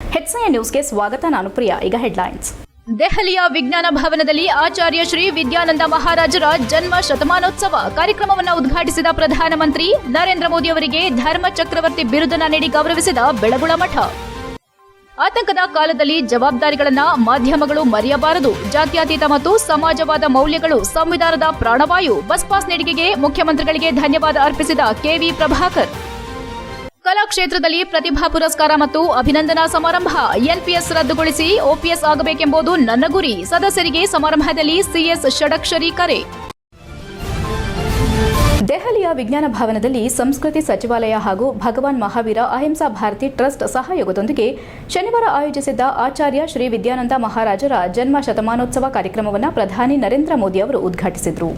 ಹೆಚ್ಐ ನ್ಯೂಸ್ಗೆ ಸ್ವಾಗತ, ನಾನು ಪ್ರಿಯಾ. ಈಗ ಹೆಡ್ಲೈನ್ಸ್ ದೆಹಲಿಯ ವಿಜ್ಞಾನ ಭವನದಲ್ಲಿ ಆಚಾರ್ಯ ಶ್ರೀ ವಿದ್ಯಾನಂದ ಮಹಾರಾಜರ ಜನ್ಮ ಶತಮಾನೋತ್ಸವ ಕಾರ್ಯಕ್ರಮವನ್ನು ಉದ್ಘಾಟಿಸಿದ ಪ್ರಧಾನಮಂತ್ರಿ ನರೇಂದ್ರ ಮೋದಿ ಅವರಿಗೆ ಧರ್ಮ ಚಕ್ರವರ್ತಿ ಬಿರುದನ್ನ ನೀಡಿ ಗೌರವಿಸಿದ ಬೆಳಗುಳ ಮಠ. ಆತಂಕದ ಕಾಲದಲ್ಲಿ ಜವಾಬ್ದಾರಿಗಳನ್ನ ಮಾಧ್ಯಮಗಳು ಮರೆಯಬಾರದು. ಜಾತ್ಯತೀತ ಮತ್ತು ಸಮಾಜವಾದ ಮೌಲ್ಯಗಳು ಸಂವಿಧಾನದ ಪ್ರಾಣವಾಯು. ಬಸ್ ಪಾಸ್ ನೀಡಿಕೆಗೆ ಮುಖ್ಯಮಂತ್ರಿಗಳಿಗೆ ಧನ್ಯವಾದ ಅರ್ಪಿಸಿದ ಕೆವಿ ಪ್ರಭಾಕರ್. ಕಲಾಕ್ಷೇತ್ರದಲ್ಲಿ ಪ್ರತಿಭಾ ಪುರಸ್ಕಾರ ಮತ್ತು ಅಭಿನಂದನಾ ಸಮಾರಂಭ. ಎನ್ಪಿಎಸ್ ರದ್ದುಗೊಳಿಸಿ ಓಪಿಎಸ್ ಆಗಬೇಕೆಂಬುದು ನನ್ನ ಗುರಿ. ಸದಸ್ಯರಿಗೆ ಸಮಾರಂಭದಲ್ಲಿ ಸಿಎಸ್ ಷಡಕ್ಷರಿ ಕರೆ. ದೆಹಲಿಯ ವಿಜ್ಞಾನ ಭವನದಲ್ಲಿ ಸಂಸ್ಕೃತಿ ಸಚಿವಾಲಯ ಹಾಗೂ ಭಗವಾನ್ ಮಹಾವೀರ ಅಹಿಂಸಾ ಭಾರತಿ ಟ್ರಸ್ಟ್ ಸಹಯೋಗದೊಂದಿಗೆ ಶನಿವಾರ ಆಯೋಜಿಸಿದ್ದ ಆಚಾರ್ಯ ಶ್ರೀ ವಿದ್ಯಾನಂದ ಮಹಾರಾಜರ ಜನ್ಮ ಶತಮಾನೋತ್ಸವ ಕಾರ್ಯಕ್ರಮವನ್ನು ಪ್ರಧಾನಿ ನರೇಂದ್ರ ಮೋದಿ ಅವರು ಉದ್ಘಾಟಿಸಿದರು.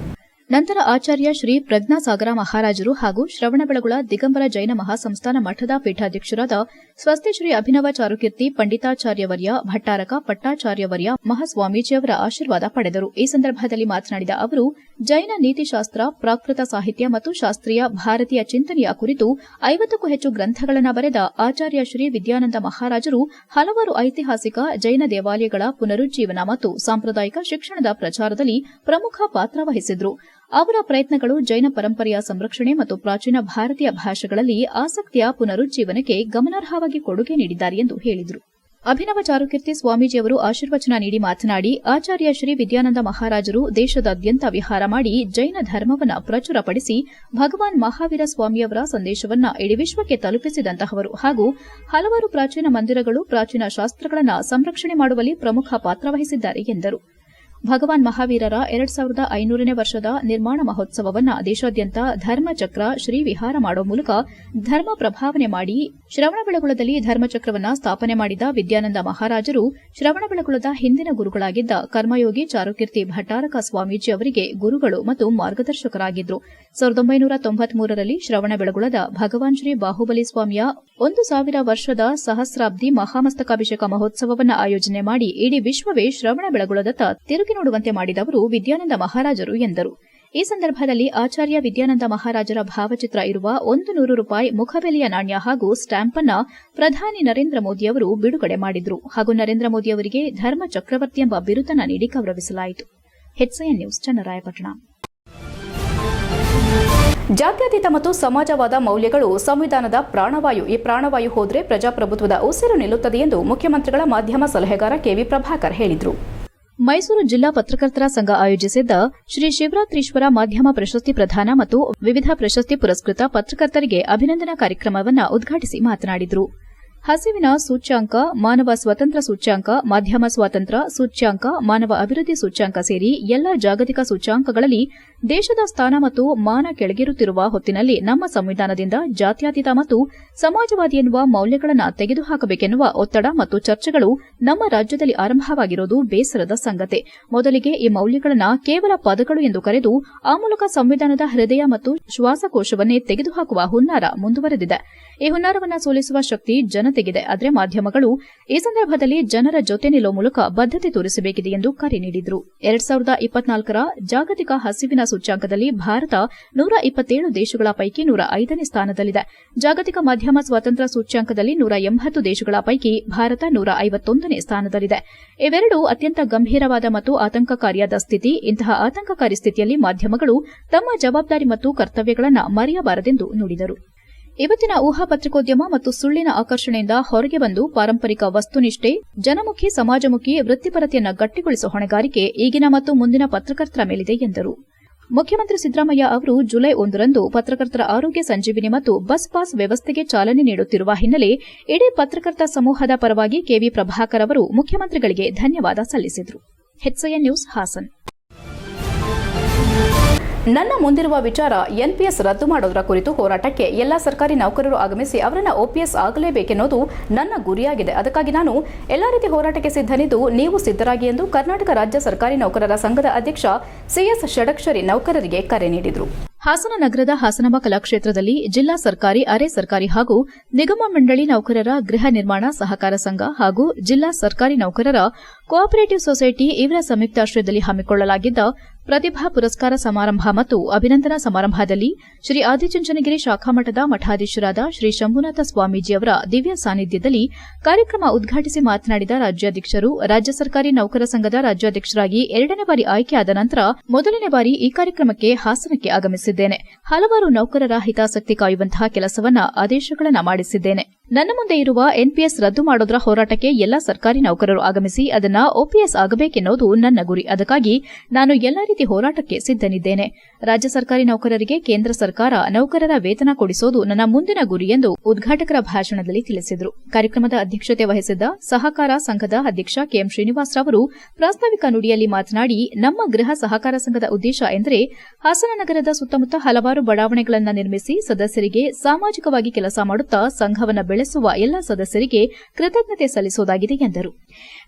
ನಂತರ ಆಚಾರ್ಯ ಶ್ರೀ ಪ್ರಜ್ಞಾಸಾಗರ ಮಹಾರಾಜರು ಹಾಗೂ ಶ್ರವಣಬೆಳಗುಳ ದಿಗಂಬರ ಜೈನ ಮಹಾಸಂಸ್ಥಾನ ಮಠದ ಪೀಠಾಧ್ಯಕ್ಷರಾದ ಸ್ವಸ್ತಿ ಶ್ರೀ ಅಭಿನವ ಚಾರುಕೀರ್ತಿ, ಪಂಡಿತಾಚಾರ್ಯವರ್ಯ ಭಟ್ಟಾರಕ, ಪಟ್ಟಾಚಾರ್ಯವರ್ಯ ಮಹಾಸ್ವಾಮೀಜಿಯವರ ಆಶೀರ್ವಾದ ಪಡೆದರು. ಈ ಸಂದರ್ಭದಲ್ಲಿ ಮಾತನಾಡಿದ ಅವರು, ಜೈನ ನೀತಿಶಾಸ್ತ್ರ, ಪ್ರಾಕೃತ ಸಾಹಿತ್ಯ ಮತ್ತು ಶಾಸ್ತ್ರೀಯ ಭಾರತೀಯ ಚಿಂತನೆಯ ಕುರಿತು ಐವತ್ತಕ್ಕೂ ಹೆಚ್ಚು ಗ್ರಂಥಗಳನ್ನು ಬರೆದ ಆಚಾರ್ಯ ಶ್ರೀ ವಿದ್ಯಾನಂದ ಮಹಾರಾಜರು ಹಲವಾರು ಐತಿಹಾಸಿಕ ಜೈನ ದೇವಾಲಯಗಳ ಪುನರುಜ್ಜೀವನ ಮತ್ತು ಸಾಂಪ್ರದಾಯಿಕ ಶಿಕ್ಷಣದ ಪ್ರಚಾರದಲ್ಲಿ ಪ್ರಮುಖ ಪಾತ್ರ ವಹಿಸಿದ್ರು. ಅವರ ಪ್ರಯತ್ನಗಳು ಜೈನ ಪರಂಪರೆಯ ಸಂರಕ್ಷಣೆ ಮತ್ತು ಪ್ರಾಚೀನ ಭಾರತೀಯ ಭಾಷೆಗಳಲ್ಲಿ ಆಸಕ್ತಿಯ ಪುನರುಜ್ಜೀವನಕ್ಕೆ ಗಮನಾರ್ಹವಾಗಿ ಕೊಡುಗೆ ನೀಡಿದ್ದಾರೆ ಎಂದು ಹೇಳಿದರು. ಅಭಿನವ ಚಾರುಕೀರ್ತಿ ಸ್ವಾಮೀಜಿಯವರು ಆಶೀರ್ವಚನ ನೀಡಿ ಮಾತನಾಡಿ, ಆಚಾರ್ಯ ಶ್ರೀ ವಿದ್ಯಾನಂದ ಮಹಾರಾಜರು ದೇಶದಾದ್ಯಂತ ವಿಹಾರ ಮಾಡಿ ಜೈನ ಧರ್ಮವನ್ನು ಪ್ರಚುರಪಡಿಸಿ ಭಗವಾನ್ ಮಹಾವೀರ ಸ್ವಾಮಿಯವರ ಸಂದೇಶವನ್ನ ಇಡೀ ವಿಶ್ವಕ್ಕೆ ತಲುಪಿಸಿದಂತಹವರು ಹಾಗೂ ಹಲವಾರು ಪ್ರಾಚೀನ ಮಂದಿರಗಳು, ಪ್ರಾಚೀನ ಶಾಸ್ತ್ರಗಳನ್ನು ಸಂರಕ್ಷಣೆ ಮಾಡುವಲ್ಲಿ ಪ್ರಮುಖ ಪಾತ್ರ ವಹಿಸಿದ್ದಾರೆ ಎಂದರು. ಭಗವಾನ್ ಮಹಾವೀರರ ಎರಡ್ ಸಾವಿರದ ಐನೂರನೇ ವರ್ಷದ ನಿರ್ಮಾಣ ಮಹೋತ್ಸವವನ್ನು ದೇಶಾದ್ಯಂತ ಧರ್ಮಚಕ್ರ ಶ್ರೀ ವಿಹಾರ ಮಾಡುವ ಮೂಲಕ ಧರ್ಮ ಪ್ರಭಾವನೆ ಮಾಡಿ ಶ್ರವಣಬೆಳಗುಳದಲ್ಲಿ ಧರ್ಮಚಕ್ರವನ್ನು ಸ್ಥಾಪನೆ ಮಾಡಿದ ವಿದ್ಯಾನಂದ ಮಹಾರಾಜರು ಶ್ರವಣಬೆಳಗುಳದ ಹಿಂದಿನ ಗುರುಗಳಾಗಿದ್ದ ಕರ್ಮಯೋಗಿ ಚಾರುಕೀರ್ತಿ ಭಟ್ಟಾರಕ ಸ್ವಾಮೀಜಿ ಅವರಿಗೆ ಗುರುಗಳು ಮತ್ತು ಮಾರ್ಗದರ್ಶಕರಾಗಿದ್ದರು ಸಾವಿರದ ಒಂಬೈನೂರ ತೊಂಬತ್ಮೂರರಲ್ಲಿ ಶ್ರವಣಬೆಳಗುಳದ ಭಗವಾನ್ ಶ್ರೀ ಬಾಹುಬಲಿ ಸ್ವಾಮಿಯ ಒಂದು ಸಾವಿರ ವರ್ಷದ ಸಹಸ್ರಾಬ್ದಿ ಮಹಾಮಸ್ತಕಾಭಿಷೇಕ ಮಹೋತ್ಸವವನ್ನು ಆಯೋಜನೆ ಮಾಡಿ ಇಡೀ ವಿಶ್ವವೇ ಶ್ರವಣಬೆಳಗುಳದತ್ತ ತಿರುಗಿ ನೋಡುವಂತೆ ಮಾಡಿದವರು ವಿದ್ಯಾನಂದ ಮಹಾರಾಜರು ಎಂದರು. ಈ ಸಂದರ್ಭದಲ್ಲಿ ಆಚಾರ್ಯ ವಿದ್ಯಾನಂದ ಮಹಾರಾಜರ ಭಾವಚಿತ್ರ ಇರುವ ಒಂದು ನೂರು ರೂಪಾಯಿ ಮುಖಬೆಲೆಯ ನಾಣ್ಯ ಹಾಗೂ ಸ್ಟಾಂಪ್ ಅನ್ನ ಪ್ರಧಾನಿ ನರೇಂದ್ರ ಮೋದಿ ಅವರು ಬಿಡುಗಡೆ ಮಾಡಿದ್ರು ಹಾಗೂ ನರೇಂದ್ರ ಮೋದಿ ಅವರಿಗೆ ಧರ್ಮ ಚಕ್ರವರ್ತಿ ಎಂಬ ಬಿರುದನ್ನು ನೀಡಿ ಗೌರವಿಸಲಾಯಿತು. ನ್ಯೂಸ್, ಚನ್ನರಾಯಪಟ್ಟಣ. ಜಾತ್ಯತೀತ ಮತ್ತು ಸಮಾಜವಾದ ಮೌಲ್ಯಗಳು ಸಂವಿಧಾನದ ಪ್ರಾಣವಾಯು, ಈ ಪ್ರಾಣವಾಯು ಹೋದರೆ ಪ್ರಜಾಪ್ರಭುತ್ವದ ಉಸಿರು ನಿಲ್ಲುತ್ತದೆ ಎಂದು ಮುಖ್ಯಮಂತ್ರಿಗಳ ಮಾಧ್ಯಮ ಸಲಹೆಗಾರ ಕೆವಿ ಪ್ರಭಾಕರ್ ಹೇಳಿದರು. ಮೈಸೂರು ಜಿಲ್ಲಾ ಪತ್ರಕರ್ತರ ಸಂಘ ಆಯೋಜಿಸಿದ್ದ ಶ್ರೀ ಶಿವರಾತ್ರೀಶ್ವರ ಮಾಧ್ಯಮ ಪ್ರಶಸ್ತಿ ಪ್ರದಾನ ಮತ್ತು ವಿವಿಧ ಪ್ರಶಸ್ತಿ ಪುರಸ್ಕೃತ ಪತ್ರಕರ್ತರಿಗೆ ಅಭಿನಂದನಾ ಕಾರ್ಯಕ್ರಮವನ್ನು ಉದ್ಘಾಟಿಸಿ ಮಾತನಾಡಿದರು. ಹಸಿವಿನ ಸೂಚ್ಯಾಂಕ, ಮಾನವ ಸ್ವತಂತ್ರ ಸೂಚ್ಯಾಂಕ, ಮಾಧ್ಯಮ ಸ್ವಾತಂತ್ರ್ಯ ಸೂಚ್ಯಾಂಕ, ಮಾನವ ಅಭಿವೃದ್ಧಿ ಸೂಚ್ಯಾಂಕ ಸೇರಿ ಎಲ್ಲಾ ಜಾಗತಿಕ ಸೂಚ್ಯಾಂಕಗಳಲ್ಲಿ ದೇಶದ ಸ್ಥಾನ ಮತ್ತು ಮಾನ ಕೆಳಗಿರುತ್ತಿರುವ ಹೊತ್ತಿನಲ್ಲಿ ನಮ್ಮ ಸಂವಿಧಾನದಿಂದ ಜಾತ್ಯಾತೀತ ಮತ್ತು ಸಮಾಜವಾದಿ ಎನ್ನುವ ಮೌಲ್ಯಗಳನ್ನು ತೆಗೆದುಹಾಕಬೇಕೆನ್ನುವ ಒತ್ತಡ ಮತ್ತು ಚರ್ಚೆಗಳು ನಮ್ಮ ರಾಜ್ಯದಲ್ಲಿ ಆರಂಭವಾಗಿರುವುದು ಬೇಸರದ ಸಂಗತಿ. ಮೊದಲಿಗೆ ಈ ಮೌಲ್ಯಗಳನ್ನು ಕೇವಲ ಪದಗಳು ಎಂದು ಕರೆದು ಆ ಮೂಲಕ ಸಂವಿಧಾನದ ಹೃದಯ ಮತ್ತು ಶ್ವಾಸಕೋಶವನ್ನೇ ತೆಗೆದುಹಾಕುವ ಹುನ್ನಾರ ಮುಂದುವರೆದಿದೆ. ಈ ಹುನ್ನಾರವನ್ನು ಸೋಲಿಸುವ ಶಕ್ತಿ ಜನತೆಗಿದೆ ಆದರೆ ಮಾಧ್ಯಮಗಳು ಈ ಸಂದರ್ಭದಲ್ಲಿ ಜನರ ಜೊತೆ ನಿಲ್ಲುವ ಮೂಲಕ ಬದ್ದತೆ ತೋರಿಸಬೇಕಿದೆ ಎಂದು ಕರೆ ನೀಡಿದರು. ಎರಡ್ ಸಾವಿರದ ಇಪ್ಪತ್ನಾಲ್ಕರ ಜಾಗತಿಕ ಹಸಿವಿನ ಸೂಚ್ಯಾಂಕದಲ್ಲಿ ಭಾರತ ನೂರ ಇಪ್ಪತ್ತೇಳು ದೇಶಗಳ ಪೈಕಿ ನೂರ ಐದನೇ ಸ್ಥಾನದಲ್ಲಿದೆ. ಜಾಗತಿಕ ಮಾಧ್ಯಮ ಸ್ವಾತಂತ್ರ್ಯ ಸೂಚ್ಯಾಂಕದಲ್ಲಿ ನೂರ ಎಂಬತ್ತು ದೇಶಗಳ ಪೈಕಿ ಭಾರತ ನೂರ ಐವತ್ತೊಂದನೇ ಸ್ಥಾನದಲ್ಲಿದೆ. ಇವೆರಡೂ ಅತ್ಯಂತ ಗಂಭೀರವಾದ ಮತ್ತು ಆತಂಕಕಾರಿಯಾದ ಸ್ಥಿತಿ. ಇಂತಹ ಆತಂಕಕಾರಿ ಸ್ಥಿತಿಯಲ್ಲಿ ಮಾಧ್ಯಮಗಳು ತಮ್ಮ ಜವಾಬ್ದಾರಿ ಮತ್ತು ಕರ್ತವ್ಯಗಳನ್ನು ಮರೆಯಬಾರದೆಂದು ನುಡಿದರು. ಇವತ್ತಿನ ಊಹಾ ಪತ್ರಿಕೋದ್ಯಮ ಮತ್ತು ಸುಳ್ಳಿನ ಆಕರ್ಷಣೆಯಿಂದ ಹೊರಗೆ ಬಂದು ಪಾರಂಪರಿಕ ವಸ್ತುನಿಷ್ಠೆ, ಜನಮುಖಿ, ಸಮಾಜಮುಖಿ, ವೃತ್ತಿಪರತೆಯನ್ನು ಗಟ್ಟಿಗೊಳಿಸುವ ಹೊಣೆಗಾರಿಕೆ ಈಗಿನ ಮತ್ತು ಮುಂದಿನ ಪತ್ರಕರ್ತರ ಮೇಲಿದೆ ಎಂದರು. ಮುಖ್ಯಮಂತ್ರಿ ಸಿದ್ದರಾಮಯ್ಯ ಅವರು ಜುಲೈ ಒಂದರಂದು ಪತ್ರಕರ್ತರ ಆರೋಗ್ಯ ಸಂಜೀವಿನಿ ಮತ್ತು ಬಸ್ ಪಾಸ್ ವ್ಯವಸ್ಥೆಗೆ ಚಾಲನೆ ನೀಡುತ್ತಿರುವ ಹಿನ್ನೆಲೆ ಇಡೀ ಪತ್ರಕರ್ತ ಸಮೂಹದ ಪರವಾಗಿ ಕೆವಿ ಪ್ರಭಾಕರ್ ಅವರು ಮುಖ್ಯಮಂತ್ರಿಗಳಿಗೆ ಧನ್ಯವಾದ ಸಲ್ಲಿಸಿದರು. ನನ್ನ ಮುಂದಿರುವ ವಿಚಾರ ಎನ್ಪಿಎಸ್ ರದ್ದು ಮಾಡೋದರ ಕುರಿತು ಹೋರಾಟಕ್ಕೆ ಎಲ್ಲ ಸರ್ಕಾರಿ ನೌಕರರು ಆಗಮಿಸಿ ಅವರನ್ನ ಓಪಿಎಸ್ ಆಗಲೇಬೇಕೆನ್ನೋದು ನನ್ನ ಗುರಿಯಾಗಿದೆ. ಅದಕ್ಕಾಗಿ ನಾನು ಎಲ್ಲ ರೀತಿ ಹೋರಾಟಕ್ಕೆ ಸಿದ್ಧನಿದ್ದು ನೀವು ಸಿದ್ಧರಾಗಿ ಎಂದು ಕರ್ನಾಟಕ ರಾಜ್ಯ ಸರ್ಕಾರಿ ನೌಕರರ ಸಂಘದ ಅಧ್ಯಕ್ಷ ಸಿಎಸ್ ಷಡಕ್ಷರಿ ನೌಕರರಿಗೆ ಕರೆ ನೀಡಿದರು. ಹಾಸನ ನಗರದ ಹಾಸನಂಬ ಕಲಾಕ್ಷೇತ್ರದಲ್ಲಿ ಜಿಲ್ಲಾ ಸರ್ಕಾರಿ, ಅರೆ ಸರ್ಕಾರಿ ಹಾಗೂ ನಿಗಮ ಮಂಡಳಿ ನೌಕರರ ಗೃಹ ನಿರ್ಮಾಣ ಸಹಕಾರ ಸಂಘ ಹಾಗೂ ಜಿಲ್ಲಾ ಸರ್ಕಾರಿ ನೌಕರರ ಕೋಆಪರೇಟಿವ್ ಸೊಸೈಟಿ ಇವರ ಸಂಯುಕ್ತಾಶ್ರಯದಲ್ಲಿ ಹಮ್ಮಿಕೊಳ್ಳಲಾಗಿದ್ದ ಪ್ರತಿಭಾ ಪುರಸ್ಕಾರ ಸಮಾರಂಭ ಮತ್ತು ಅಭಿನಂದನಾ ಸಮಾರಂಭದಲ್ಲಿ ಶ್ರೀ ಆದಿಚುಂಚನಗಿರಿ ಶಾಖಾಮಠದ ಮಠಾಧೀಶರಾದ ಶ್ರೀ ಶಂಭುನಾಥ ಸ್ವಾಮೀಜಿಯವರ ದಿವ್ಯ ಸಾನ್ನಿಧ್ಯದಲ್ಲಿ ಕಾರ್ಯಕ್ರಮ ಉದ್ಘಾಟಿಸಿ ಮಾತನಾಡಿದ ರಾಜ್ಯಾಧ್ಯಕ್ಷರು, ರಾಜ್ಯ ಸರ್ಕಾರಿ ನೌಕರ ಸಂಘದ ರಾಜ್ಯಾಧ್ಯಕ್ಷರಾಗಿ ಎರಡನೇ ಬಾರಿ ಆಯ್ಕೆಯಾದ ನಂತರ ಮೊದಲನೇ ಬಾರಿ ಈ ಕಾರ್ಯಕ್ರಮಕ್ಕೆ ಹಾಸನಕ್ಕೆ ಆಗಮಿಸಿದ್ದೇನೆ. ಹಲವಾರು ನೌಕರರ ಹಿತಾಸಕ್ತಿ ಕಾಯುವಂತಹ ಕೆಲಸವನ್ನ ಆದೇಶಗಳನ್ನು ಮಾಡಿಸಿದ್ದೇನೆ. ನನ್ನ ಮುಂದೆ ಇರುವ ಎನ್ಪಿಎಸ್ ರದ್ದು ಮಾಡೋದ್ರ ಹೋರಾಟಕ್ಕೆ ಎಲ್ಲ ಸರ್ಕಾರಿ ನೌಕರರು ಆಗಮಿಸಿ ಅದನ್ನ ಒಪಿಎಸ್ ಆಗಬೇಕೆನ್ನುವುದು ನನ್ನ ಗುರಿ. ಅದಕ್ಕಾಗಿ ನಾನು ಎಲ್ಲ ರೀತಿ ಹೋರಾಟಕ್ಕೆ ಸಿದ್ದನಿದ್ದೇನೆ ರಾಜ್ಯ ಸರ್ಕಾರಿ ನೌಕರರಿಗೆ ಕೇಂದ್ರ ಸರ್ಕಾರ ನೌಕರರ ವೇತನ ಕೊಡಿಸೋದು ನನ್ನ ಮುಂದಿನ ಗುರಿ ಎಂದು ಉದ್ಘಾಟಕರ ಭಾಷಣದಲ್ಲಿ ತಿಳಿಸಿದರು. ಕಾರ್ಯಕ್ರಮದ ಅಧ್ಯಕ್ಷತೆ ವಹಿಸಿದ್ದ ಸಹಕಾರ ಸಂಘದ ಅಧ್ಯಕ್ಷ ಕೆಎಂ ಶ್ರೀನಿವಾಸ್ ರವರು ಪ್ರಾಸ್ತಾವಿಕ ನುಡಿಯಲ್ಲಿ ಮಾತನಾಡಿ, ನಮ್ಮ ಗೃಹ ಸಹಕಾರ ಸಂಘದ ಉದ್ದೇಶ ಎಂದರೆ ಹಾಸನ ನಗರದ ಸುತ್ತಮುತ್ತ ಹಲವಾರು ಬಡಾವಣೆಗಳನ್ನು ನಿರ್ಮಿಸಿ ಸದಸ್ಯರಿಗೆ ಸಾಮಾಜಿಕವಾಗಿ ಕೆಲಸ ಮಾಡುತ್ತಾ ಸಂಘವನ್ನು ಬೆಳೆಸುವ ಎಲ್ಲ ಸದಸ್ಯರಿಗೆ ಕೃತಜ್ಞತೆ ಸಲ್ಲಿಸುವುದಾಗಿದೆ ಎಂದರು.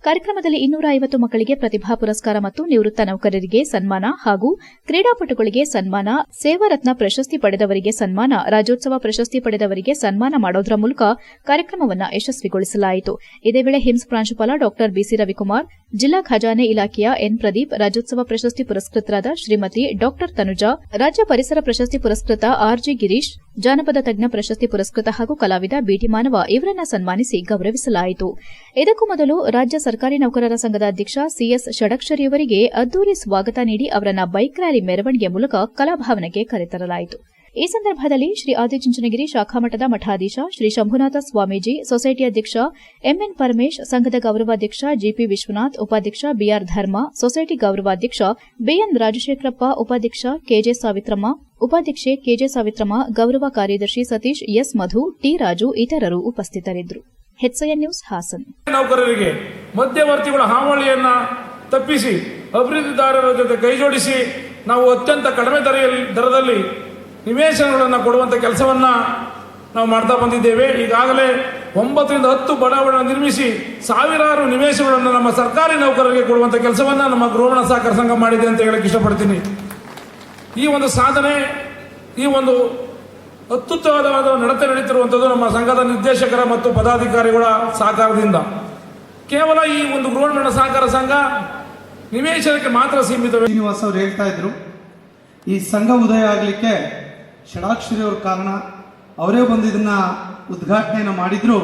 ಕಾರ್ಯಕ್ರಮದಲ್ಲಿ ಇನ್ನೂರ ಐವತ್ತು ಮಕ್ಕಳಿಗೆ ಪ್ರತಿಭಾ ಪುರಸ್ಕಾರ ಮತ್ತು ನಿವೃತ್ತ ನೌಕರರಿಗೆ ಸನ್ಮಾನ ಹಾಗೂ ಕ್ರೀಡಾಪಟುಗಳಿಗೆ ಸನ್ಮಾನ ಸೇವಾರತ್ನ ಪ್ರಶಸ್ತಿ ಪಡೆದವರಿಗೆ ಸನ್ಮಾನ, ರಾಜ್ಯೋತ್ಸವ ಪ್ರಶಸ್ತಿ ಪಡೆದವರಿಗೆ ಸನ್ಮಾನ ಮಾಡೋದರ ಮೂಲಕ ಕಾರ್ಯಕ್ರಮವನ್ನು ಯಶಸ್ವಿಗೊಳಿಸಲಾಯಿತು. ಇದೇ ವೇಳೆ ಹಿಮ್ಸ್ ಪ್ರಾಂಶುಪಾಲ ಡಾ ಬಿಸಿ ರವಿಕುಮಾರ್ ಜಿಲ್ಲಾ ಖಜಾನೆ ಇಲಾಖೆಯ ಎನ್ ಪ್ರದೀಪ್ ರಾಜ್ಯೋತ್ಸವ ಪ್ರಶಸ್ತಿ ಪುರಸ್ಕೃತರಾದ ಶ್ರೀಮತಿ ಡಾ ತನುಜಾ, ರಾಜ್ಯ ಪರಿಸರ ಪ್ರಶಸ್ತಿ ಪುರಸ್ಕೃತ ಆರ್ಜಿ ಗಿರೀಶ್, ಜಾನಪದ ತಜ್ಞ ಪ್ರಶಸ್ತಿ ಪುರಸ್ಕೃತ ಹಾಗೂ ಕಲಾವಿದ ಬಿಟಿ ಮಾನವ ಇವರನ್ನ ಸನ್ಮಾನಿಸಿ ಗೌರವಿಸಲಾಯಿತು. ಇದಕ್ಕೂ ಮೊದಲು ರಾಜ್ಯ ಸರ್ಕಾರಿ ನೌಕರರ ಸಂಘದ ಅಧ್ಯಕ್ಷ ಸಿಎಸ್ ಷಡಕ್ಷರಿಯವರಿಗೆ ಅದ್ದೂರಿ ಸ್ವಾಗತ ನೀಡಿ ಅವರನ್ನ ಬೈಕ್ ರ್ಯಾಲಿ ಮೆರವಣಿಗೆ ಮೂಲಕ ಕಲಾಭವನಕ್ಕೆ ಕರೆತರಲಾಯಿತು. ಈ ಸಂದರ್ಭದಲ್ಲಿ ಶ್ರೀ ಆದಿಚುಂಚನಗಿರಿ ಶಾಖಾಮಠದ ಮಠಾಧೀಶ ಶ್ರೀ ಶಂಭುನಾಥ ಸ್ವಾಮೀಜಿ, ಸೊಸೈಟಿ ಅಧ್ಯಕ್ಷ ಎಂಎನ್ ಪರಮೇಶ್, ಸಂಘದ ಗೌರವಾಧ್ಯಕ್ಷ ಜಿಪಿ ವಿಶ್ವನಾಥ್, ಉಪಾಧ್ಯಕ್ಷ ಬಿಆರ್ ಧರ್ಮ, ಸೊಸೈಟಿ ಗೌರವಾಧ್ಯಕ್ಷ ಬಿಎನ್ ರಾಜಶೇಖರಪ್ಪ, ಉಪಾಧ್ಯಕ್ಷ ಕೆಜೆ ಸಾವಿತ್ರಮ್ಮ, ಉಪಾಧ್ಯಕ್ಷೆ ಕೆಜೆ ಸಾವಿತ್ರಮ್ಮ, ಗೌರವ ಕಾರ್ಯದರ್ಶಿ ಸತೀಶ್, ಎಸ್. ಮಧು, ಟಿ. ರಾಜು ಇತರರು ಉಪಸ್ಥಿತರಿದ್ದರು. ನ್ಯೂಸ್ ಹಾಸನ್. ನೌಕರರಿಗೆ ಮಧ್ಯವರ್ತಿಗಳ ತಪ್ಪಿಸಿ ಅಭಿವೃದ್ಧಿದಾರರ ಜೊತೆ ಕೈಜೋಡಿಸಿ ನಾವು ಅತ್ಯಂತ ಕಡಿಮೆ ದರದಲ್ಲಿ ನಿವೇಶನಗಳನ್ನು ಕೊಡುವಂಥ ಕೆಲಸವನ್ನು ನಾವು ಮಾಡ್ತಾ ಬಂದಿದ್ದೇವೆ. ಈಗಾಗಲೇ ಒಂಬತ್ತರಿಂದ ಹತ್ತು ಬಡಾವಣೆ ನಿರ್ಮಿಸಿ ಸಾವಿರಾರು ನಿವೇಶನಗಳನ್ನು ನಮ್ಮ ಸರ್ಕಾರಿ ನೌಕರರಿಗೆ ಕೊಡುವಂಥ ಕೆಲಸವನ್ನು ನಮ್ಮ ಗೃಹಣ ಸಹಕಾರ ಸಂಘ ಮಾಡಿದೆ ಅಂತ ಹೇಳಕ್ಕೆ ಇಷ್ಟಪಡ್ತೀನಿ. ಈ ಒಂದು ಸಾಧನೆ, ಈ ಒಂದು ಅತ್ಯುತ್ತಮವಾದ ನಡತೆ ನಡೀತಿರುವಂಥದ್ದು ನಮ್ಮ ಸಂಘದ ನಿರ್ದೇಶಕರ ಮತ್ತು ಪದಾಧಿಕಾರಿಗಳ ಸಹಕಾರದಿಂದ. ಕೇವಲ ಈ ಒಂದು ಗೃಹಣ ಸಹಕಾರ ಸಂಘ ನಿವೇಶನಕ್ಕೆ ಮಾತ್ರ ಸೀಮಿತ ಶ್ರೀನಿವಾಸ್ ಅವರು ಹೇಳ್ತಾ ಇದ್ರು, ಈ ಸಂಘ ಉದಯ ಆಗಲಿಕ್ಕೆ ಷಡಾಕ್ಷರಿ ಅವ್ರ ಕಾರಣ ಅವರೇ ಬಂದು ಇದನ್ನ ಉದ್ಘಾಟನೆಯನ್ನು ಮಾಡಿದ್ರು.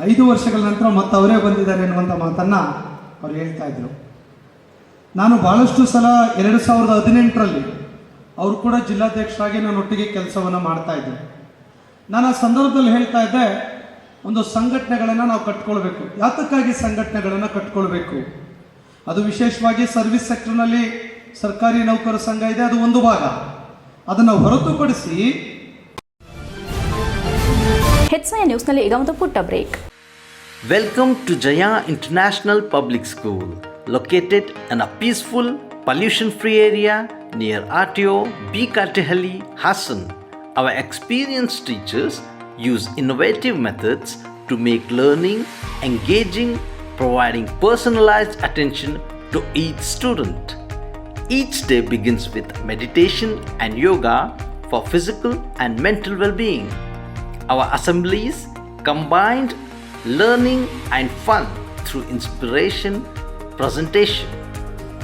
ಐದು ವರ್ಷಗಳ ನಂತರ ಮತ್ತೆ ಅವರೇ ಬಂದಿದ್ದಾರೆ ಎನ್ನುವಂಥ ಮಾತನ್ನ ಅವ್ರು ಹೇಳ್ತಾ ಇದ್ರು. ನಾನು ಬಹಳಷ್ಟು ಸಲ ಎರಡು ಸಾವಿರದ ಹದಿನೆಂಟರಲ್ಲಿ ಅವರು ಕೂಡ ಜಿಲ್ಲಾಧ್ಯಕ್ಷರಾಗಿ ನಾನೊಟ್ಟಿಗೆ ಕೆಲಸವನ್ನು ಮಾಡ್ತಾ ಇದ್ದೆ. ನಾನು ಆ ಸಂದರ್ಭದಲ್ಲಿ ಹೇಳ್ತಾ ಇದ್ದೆ, ಒಂದು ಸಂಘಟನೆಗಳನ್ನು ನಾವು ಕಟ್ಕೊಳ್ಬೇಕು. ಯಾತಕ್ಕಾಗಿ ಸಂಘಟನೆಗಳನ್ನು ಕಟ್ಕೊಳ್ಬೇಕು? ಅದು ವಿಶೇಷವಾಗಿ ಸರ್ವಿಸ್ ಸೆಕ್ಟರ್ನಲ್ಲಿ ಸರ್ಕಾರಿ ನೌಕರ ಸಂಘ ಇದೆ, ಅದು ಒಂದು ಭಾಗ. ಅದನ್ನು ಹೊರತುಪಡಿಸಿ ಹೆಚ್ಐಎನ್ ನ್ಯೂಸ್ನಲ್ಲಿ ಈಗ ಒಂದು ಪುಟ್ಟ break Welcome to Jaya International Public School, located in a peaceful, pollution free area near RTO B. Kartihalli, Hassan. Our experienced teachers use innovative methods to make learning engaging, providing personalized attention to each student. Each day begins with meditation and yoga for physical and mental well being. Our assemblies combined learning and fun through inspiration presentation.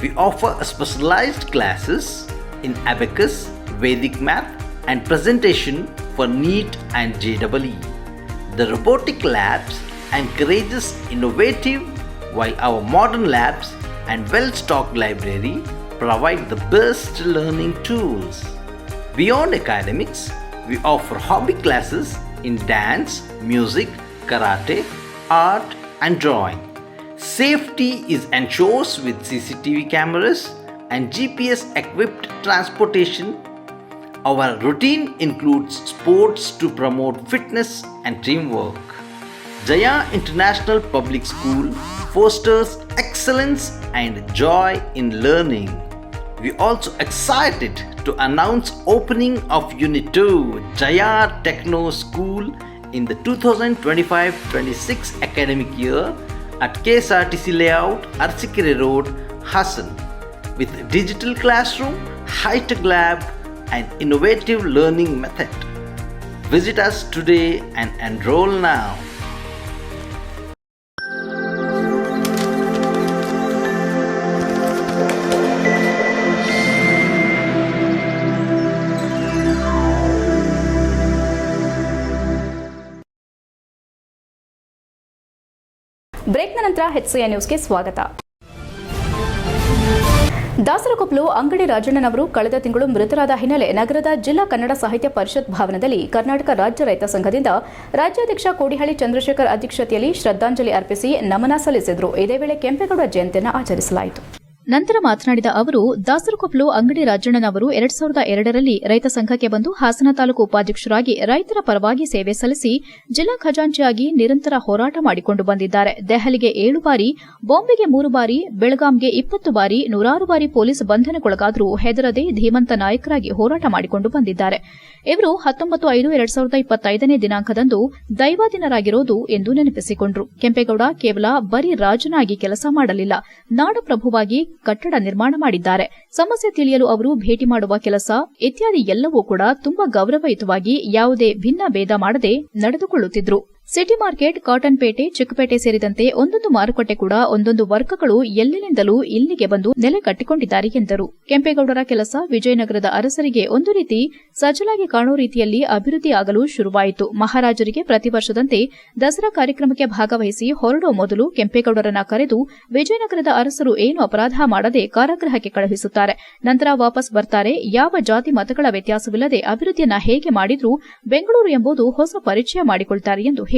We offer specialized classes in abacus, Vedic math, and presentation for NEET and JEE. The robotic labs encourages innovative, while our modern labs and well-stocked library provide the best learning tools. Beyond academics, we offer hobby classes in dance, music, karate, art, and drawing. Safety is ensured with CCTV cameras and GPS equipped transportation. Our routine includes sports to promote fitness and teamwork. Jaya International Public School fosters excellence and joy in learning. We also excited to announce opening of Unit 2 Jaya Techno School in the 2025-26 academic year at KSRTC layout Arsikere Road, Hassan with digital classroom, high-tech lab and innovative learning method. Visit us today and enroll now. ಬ್ರೇಕ್ನ ನಂತರ ಹೆಚ್ಸಿಯ ನ್ಯೂಸ್ಗೆ ಸ್ವಾಗತ. ದಾಸರಕೊಪ್ಪಲು ಅಂಗಡಿ ರಾಜಣ್ಣನವರು ಕಳೆದ ತಿಂಗಳು ಮೃತರಾದ ಹಿನ್ನೆಲೆ ನಗರದ ಜಿಲ್ಲಾ ಕನ್ನಡ ಸಾಹಿತ್ಯ ಪರಿಷತ್ ಭವನದಲ್ಲಿ ಕರ್ನಾಟಕ ರಾಜ್ಯ ರೈತ ಸಂಘದಿಂದ ರಾಜ್ಯಾಧ್ಯಕ್ಷ ಕೋಡಿಹಳ್ಳಿ ಚಂದ್ರಶೇಖರ್ ಅಧ್ಯಕ್ಷತೆಯಲ್ಲಿ ಶ್ರದ್ಧಾಂಜಲಿ ಅರ್ಪಿಸಿ ನಮನ ಸಲ್ಲಿಸಿದರು. ಇದೇ ವೇಳೆ ಕೆಂಪೇಗೌಡ ಜಯಂತಿಯನ್ನು ಆಚರಿಸಲಾಯಿತು. ನಂತರ ಮಾತನಾಡಿದ ಅವರು, ದಾಸರಕೊಪ್ಪಲು ಅಂಗಡಿ ರಾಜಣ್ಣನವರು ಎರಡ್ ಸಾವಿರದ ಎರಡರಲ್ಲಿ ರೈತ ಸಂಘಕ್ಕೆ ಬಂದು ಹಾಸನ ತಾಲೂಕು ಉಪಾಧ್ಯಕ್ಷರಾಗಿ ರೈತರ ಪರವಾಗಿ ಸೇವೆ ಸಲ್ಲಿಸಿ ಜಿಲ್ಲಾ ಖಜಾಂಚಿಯಾಗಿ ನಿರಂತರ ಹೋರಾಟ ಮಾಡಿಕೊಂಡು ಬಂದಿದ್ದಾರೆ. ದೆಹಲಿಗೆ ಏಳು ಬಾರಿ, ಬಾಂಬೆಗೆ ಮೂರು ಬಾರಿ, ಬೆಳಗಾಂಗೆ ಇಪ್ಪತ್ತು ಬಾರಿ, ನೂರಾರು ಬಾರಿ ಪೊಲೀಸ್ ಬಂಧನಕ್ಕೊಳಗಾದರೂ ಹೆದರದೆ ಧೀಮಂತ ನಾಯಕರಾಗಿ ಹೋರಾಟ ಮಾಡಿಕೊಂಡು ಬಂದಿದ್ದಾರೆ. ಇವರು ಹತ್ತೊಂಬತ್ತು ಐದು ಎರಡ್ ಸಾವಿರದ ಇಪ್ಪತ್ತೈದನೇ ದಿನಾಂಕದಂದು ದೈವಾದಿನರಾಗಿರೋದು ಎಂದು ನೆನಪಿಸಿಕೊಂಡರು. ಕೆಂಪೇಗೌಡ ಕೇವಲ ಬರೀ ರಾಜನಾಗಿ ಕೆಲಸ ಮಾಡಲಿಲ್ಲ. ನಾಡಪ್ರಭುವಾಗಿ ಕಟ್ಟಡ ನಿರ್ಮಾಣ ಮಾಡಿದ್ದಾರೆ. ಸಮಸ್ಯೆ ತಿಳಿಯಲು ಅವರು ಭೇಟಿ ಮಾಡುವ ಕೆಲಸ, ಇತ್ಯಾದಿ ಎಲ್ಲವೂ ಕೂಡ ತುಂಬಾ ಗೌರವಯುತವಾಗಿ ಯಾವುದೇ ಭಿನ್ನ ಭೇದ ಮಾಡದೆ ನಡೆದುಕೊಳ್ಳುತ್ತಿದ್ರು. City market cotton Pete Chikkapete ಸೇರಿದಂತೆ ಒಂದೊಂದು ಮಾರುಕಟ್ಟೆ ಕೂಡ ಒಂದೊಂದು ವರ್ಗಗಳು ಎಲ್ಲಿನಿಂದಲೂ ಇಲ್ಲಿಗೆ ಬಂದು ನೆಲೆ ಕಟ್ಟಿಕೊಂಡಿದ್ದಾರೆ ಎಂದರು. ಕೆಂಪೇಗೌಡರ ಕೆಲಸ ವಿಜಯನಗರದ ಅರಸರಿಗೆ ಒಂದು ರೀತಿ ಸಜಲಾಗಿ ಕಾಣೋ ರೀತಿಯಲ್ಲಿ ಅಭಿವೃದ್ಧಿಯಾಗಲು ಶುರುವಾಯಿತು. ಮಹಾರಾಜರಿಗೆ ಪ್ರತಿ ವರ್ಷದಂತೆ ದಸರಾ ಕಾರ್ಯಕ್ರಮಕ್ಕೆ ಭಾಗವಹಿಸಿ ಹೊರಡುವ ಮೊದಲು ಕೆಂಪೇಗೌಡರನ್ನ ಕರೆದು ವಿಜಯನಗರದ ಅರಸರು ಏನು ಅಪರಾಧ ಮಾಡದೆ ಕಾರಾಗೃಹಕ್ಕೆ ಕಳುಹಿಸುತ್ತಾರೆ. ನಂತರ ವಾಪಸ್ ಬರ್ತಾರೆ. ಯಾವ ಜಾತಿ ಮತಗಳ ವ್ಯತ್ಯಾಸವಿಲ್ಲದೆ ಅಭಿವೃದ್ಧಿಯನ್ನ ಹೇಗೆ ಮಾಡಿದ್ರೂ ಬೆಂಗಳೂರು ಎಂಬುದು ಹೊಸ ಪರಿಚಯ ಮಾಡಿಕೊಳ್ತಾರೆ ಎಂದು ಹೇಳಿದರು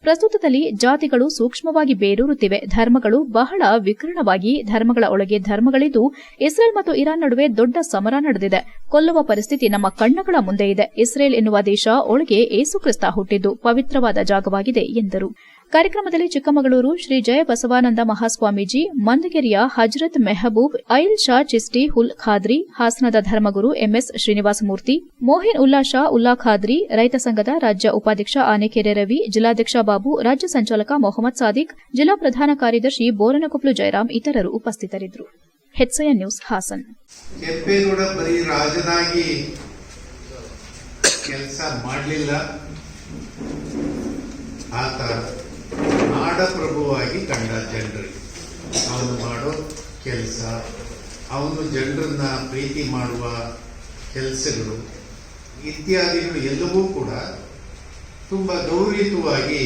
ಪ್ರಸ್ತುತದಲ್ಲಿ ಜಾತಿಗಳು ಸೂಕ್ಷ್ಮವಾಗಿ ಬೇರೂರುತ್ತಿವೆ. ಧರ್ಮಗಳು ಬಹಳ ವಿಕರಣವಾಗಿ ಧರ್ಮಗಳ ಒಳಗೆ ಧರ್ಮಗಳಿದ್ದು, ಇಸ್ರೇಲ್ ಮತ್ತು ಇರಾನ್ ನಡುವೆ ದೊಡ್ಡ ಸಮರ ನಡೆದಿದೆ. ಕೊಲ್ಲುವ ಪರಿಸ್ಥಿತಿ ನಮ್ಮ ಕಣ್ಣಗಳ ಮುಂದೆ ಇದೆ. ಇಸ್ರೇಲ್ ಎನ್ನುವ ದೇಶ ಒಳಗೆ ಏಸುಕ್ರಿಸ್ತ ಹುಟ್ಟಿದ್ದು ಪವಿತ್ರವಾದ ಜಾಗವಾಗಿದೆ ಎಂದರು. ಕಾರ್ಯಕ್ರಮದಲ್ಲಿ ಚಿಕ್ಕಮಗಳೂರು ಶ್ರೀ ಜಯ ಬಸವಾನಂದ ಮಹಾಸ್ವಾಮೀಜಿ, ಮಂದಗೆರೆಯ ಹಜರತ್ ಮೆಹಬೂಬ್, ಐಲ್ ಶಾ ಚಿಸ್ಟಿ ಹುಲ್ ಖಾದ್ರಿ, ಹಾಸನದ ಧರ್ಮಗುರು ಎಂಎಸ್ ಶ್ರೀನಿವಾಸಮೂರ್ತಿ, ಮೋಹಿನ್ ಉಲ್ಲಾ ಶಾ ಉಲ್ಲಾ ಖಾದ್ರಿ, ರೈತ ಸಂಘದ ರಾಜ್ಯ ಉಪಾಧ್ಯಕ್ಷ ಆನೆಕೆರೆ ರವಿ, ಜಿಲ್ಲಾಧ್ಯಕ್ಷ ಬಾಬು, ರಾಜ್ಯ ಸಂಚಾಲಕ ಮೊಹಮ್ಮದ್ ಸಾದಿಕ್, ಜಿಲ್ಲಾ ಪ್ರಧಾನ ಕಾರ್ಯದರ್ಶಿ ಬೋರನಕೊಪ್ಲು ಜಯರಾಮ್ ಇತರರು ಉಪಸ್ಥಿತರಿದ್ದರು. ನ್ಯೂಸ್ ಹಾಸನ್. ರಾಜನಾಗಿ ಕೆಲಸ ಮಾಡಲಿಲ್ಲ. ಆತ ನಾಡಪ್ರಭುವಾಗಿ ಕಂಡ ಜನರಿಗೆ ಅವನು ಮಾಡೋ ಕೆಲಸ, ಅವನು ಜನರನ್ನ ಪ್ರೀತಿ ಮಾಡುವ ಕೆಲಸಗಳು, ಇತ್ಯಾದಿಗಳು ಎಲ್ಲವೂ ಕೂಡ ತುಂಬ ಗೌರವಯುತವಾಗಿ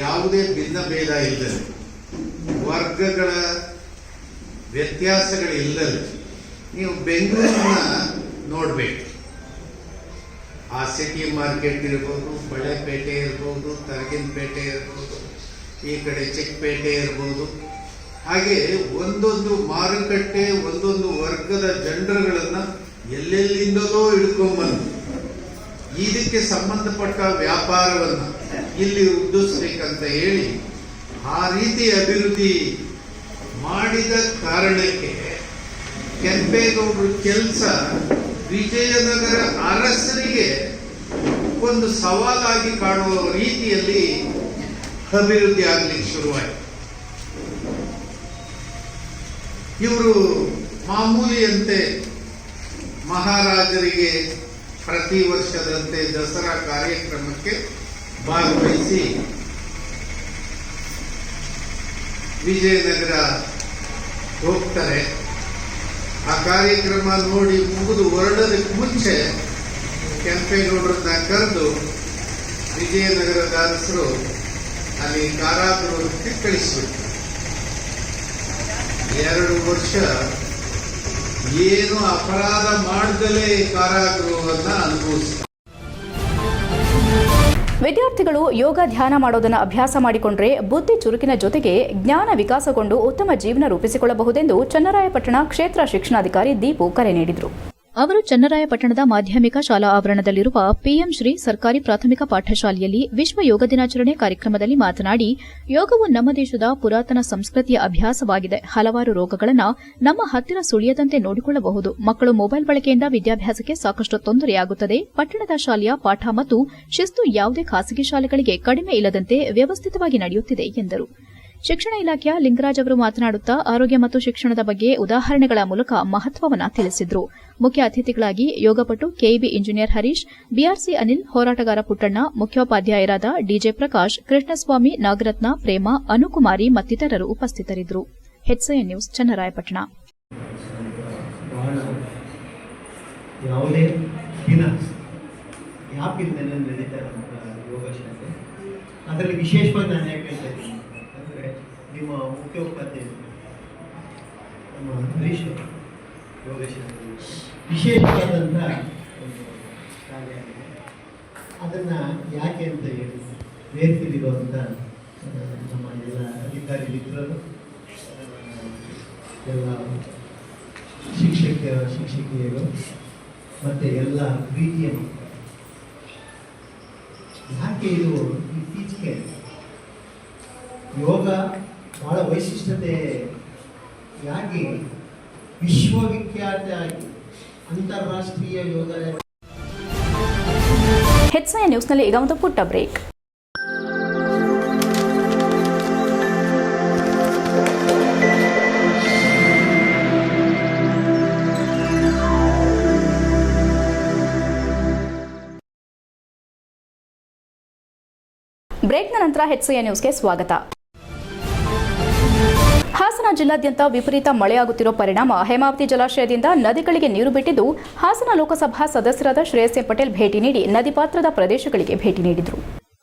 ಯಾವುದೇ ಭಿನ್ನ ಭೇದ ಇಲ್ಲದೆ, ವರ್ಗಗಳ ವ್ಯತ್ಯಾಸಗಳಿಲ್ಲದೆ ನೀವು ಬೆಂಗಳೂರನ್ನ ನೋಡಬೇಕು. ಆ ಸಿಟಿ ಮಾರ್ಕೆಟ್ ಇರ್ಬೋದು ಬಳೆಪೇಟೆ ಇರ್ಬೋದು ತರಗಿನಪೇಟೆ ಇರ್ಬೋದು ಈ ಕಡೆ ಚಿಕ್ಕಪೇಟೆ ಇರ್ಬೋದು. ಹಾಗೆ ಒಂದೊಂದು ಮಾರುಕಟ್ಟೆ, ಒಂದೊಂದು ವರ್ಗದ ಜನರುಗಳನ್ನು ಎಲ್ಲೆಲ್ಲಿಂದಲೋ ಹಿಡ್ಕೊಂಡ್ಬಂದು ಇದಕ್ಕೆ ಸಂಬಂಧಪಟ್ಟ ವ್ಯಾಪಾರವನ್ನು ಇಲ್ಲಿ ಉದ್ದಿಸ್ಬೇಕಂತ ಹೇಳಿ ಆ ರೀತಿ ಅಭಿವೃದ್ಧಿ ಮಾಡಿದ ಕಾರಣಕ್ಕೆ ಕೆಂಪೇಗೌಡರು ಕೆಲಸ ವಿಜಯನಗರ ಅರಸರಿಗೆ ಒಂದು ಸವಾಲಾಗಿ ಕಾಣುವ ರೀತಿಯಲ್ಲಿ ಅಭಿವೃದ್ಧಿ ಆಗ್ಲಿಕ್ಕೆ ಶುರುವಾಯಿತು. ಇವರು ಮಾಮೂಲಿಯಂತೆ ಮಹಾರಾಜರಿಗೆ ಪ್ರತಿ ವರ್ಷದಂತೆ ದಸರಾ ಕಾರ್ಯಕ್ರಮಕ್ಕೆ ಭಾಗವಹಿಸಿ ವಿಜಯನಗರ ಹೋಗ್ತಾರೆ. ಆ ಕಾರ್ಯಕ್ರಮ ನೋಡಿ ಮುಗಿದು ಹೊರಡೋದಕ್ಕೆ ಮುಂಚೆ ಕೆಂಪೇಗೌಡರನ್ನ ಕರೆದು ವಿಜಯನಗರದ ಅರಸರು ಅಲ್ಲಿ ಕಾರಾಗೃಹಕ್ಕೆ ಕಳಿಸ್ಬಿಟ್ರು ಎರಡು ವರ್ಷ ಏನು ಅಪರಾಧ ಮಾಡದಲೇ ಕಾರಾಗೃಹವನ್ನ ಅನುಭವಿಸ್ತಾರೆ. ವಿದ್ಯಾರ್ಥಿಗಳು ಯೋಗ ಧ್ಯಾನ ಮಾಡೋದನ್ನು ಅಭ್ಯಾಸ ಮಾಡಿಕೊಂಡ್ರೆ ಬುದ್ಧಿ ಚುರುಕಿನ ಜೊತೆಗೆ ಜ್ಞಾನ ವಿಕಾಸಗೊಂಡು ಉತ್ತಮ ಜೀವನ ರೂಪಿಸಿಕೊಳ್ಳಬಹುದೆಂದು ಚನ್ನರಾಯಪಟ್ಟಣ ಕ್ಷೇತ್ರ ಶಿಕ್ಷಣಾಧಿಕಾರಿ ದೀಪು ಕರೆ ನೀಡಿದರು. ಅವರು ಚನ್ನರಾಯಪಟ್ಟಣದ ಮಾಧ್ಯಮಿಕ ಶಾಲಾ ಆವರಣದಲ್ಲಿರುವ ಪಿಎಂ ಶ್ರೀ ಸರ್ಕಾರಿ ಪ್ರಾಥಮಿಕ ಪಾಠಶಾಲೆಯಲ್ಲಿ ವಿಶ್ವ ಯೋಗ ದಿನಾಚರಣೆ ಕಾರ್ಯಕ್ರಮದಲ್ಲಿ ಮಾತನಾಡಿ, ಯೋಗವು ನಮ್ಮ ದೇಶದ ಪುರಾತನ ಸಂಸ್ಕೃತಿಯ ಅಭ್ಯಾಸವಾಗಿದೆ. ಹಲವಾರು ರೋಗಗಳನ್ನು ನಮ್ಮ ಹತ್ತಿರ ಸುಳಿಯದಂತೆ ನೋಡಿಕೊಳ್ಳಬಹುದು. ಮಕ್ಕಳು ಮೊಬೈಲ್ ಬಳಕೆಯಿಂದ ವಿದ್ಯಾಭ್ಯಾಸಕ್ಕೆ ಸಾಕಷ್ಟು ತೊಂದರೆಯಾಗುತ್ತದೆ. ಪಟ್ಟಣದ ಶಾಲೆಯ ಪಾಠ ಮತ್ತು ಶಿಸ್ತು ಯಾವುದೇ ಖಾಸಗಿ ಶಾಲೆಗಳಿಗೆ ಕಡಿಮೆ ಇಲ್ಲದಂತೆ ವ್ಯವಸ್ಥಿತವಾಗಿ ನಡೆಯುತ್ತಿದೆ, ಎಂದರು. ಶಿಕ್ಷಣ ಇಲಾಖೆಯ ಲಿಂಗರಾಜ್ ಅವರು ಮಾತನಾಡುತ್ತಾ ಆರೋಗ್ಯ ಮತ್ತು ಶಿಕ್ಷಣದ ಬಗ್ಗೆ ಉದಾಹರಣೆಗಳ ಮೂಲಕ ಮಹತ್ವವನ್ನು ತಿಳಿಸಿದರು. ಮುಖ್ಯ ಅತಿಥಿಗಳಾಗಿ ಯೋಗಪಟು KEB engineer Harish, BRC Anil, ಹೋರಾಟಗಾರ ಪುಟ್ಟಣ್ಣ, ಮುಖ್ಯೋಪಾಧ್ಯಾಯರಾದ ಡಿಜೆ ಪ್ರಕಾಶ್, ಕೃಷ್ಣಸ್ವಾಮಿ, ನಾಗರತ್ನ, ಪ್ರೇಮ, ಅನುಕುಮಾರಿ ಮತ್ತಿತರರು ಉಪಸ್ಥಿತರಿದ್ದರು. ನ್ಯೂಸ್, ಚನ್ನರಾಯಪಟ್ಟಣ. ದಿನ ಅದರಲ್ಲಿ ವಿಶೇಷವಾಗಿ ನಾನು ಯಾಕೆ ಹೇಳ್ತಾ ಇದ್ದೀನಿ ನಿಮ್ಮ ಮುಖ್ಯ ಉಪಾಧ್ಯಾಯ ನಮ್ಮ ಹರೀಶ್ ಯೋಗೇಶ್ ವಿಶೇಷವಾದಂಥ ಒಂದು ಕಾರ್ಯ ಅದನ್ನು ಯಾಕೆ ಅಂತ ಹೇಳಿ ಅಂತ ನಮ್ಮ ಎಲ್ಲ ಅಧಿಕಾರಿ ಮಿತ್ರರು ಎಲ್ಲ ಶಿಕ್ಷಕ ಶಿಕ್ಷಕಿಯರು, ಮತ್ತು ಎಲ್ಲ ಪ್ರೀತಿಯ ಯಾಕೆ ಇದು ಇತ್ತೀಚೆಗೆ ಯೋಗ ಬಹಳ ವೈಶಿಷ್ಟ್ಯತೆ ಯಾಕೆ? ವಿಶ್ವವಿಖ್ಯಾತ ಆಗಿ ಅಂತಾರಾಷ್ಟ್ರೀಯ ಯೋಗ ಹೆಚ್ಚಿನ ನ್ಯೂಸ್ನಲ್ಲಿ ಈಗ ಒಂದು ಪುಟ್ಟ ಬ್ರೇಕ್. ಬ್ರೇಕ್ನ ನಂತರ ಹೆಚ್ಸಿಯ ನ್ಯೂಸ್ಗೆ ಸ್ವಾಗತ. ಜಿಲ್ಲಾದ್ಯಂತ ವಿಪರೀತ ಮಳೆಯಾಗುತ್ತಿರುವ ಪರಿಣಾಮ ಹೇಮಾವತಿ ಜಲಾಶಯದಿಂದ ನದಿಗಳಿಗೆ ನೀರು ಬಿಟ್ಟಿದ್ದು ಹಾಸನ ಲೋಕಸಭಾ ಸದಸ್ಯರಾದ ಶ್ರೇಯಸ್ ಪಟೇಲ್ ಭೇಟಿ ನೀಡಿ ನದಿ ಪಾತ್ರದ ಪ್ರದೇಶಗಳಿಗೆ ಭೇಟಿ ನೀಡಿದರು.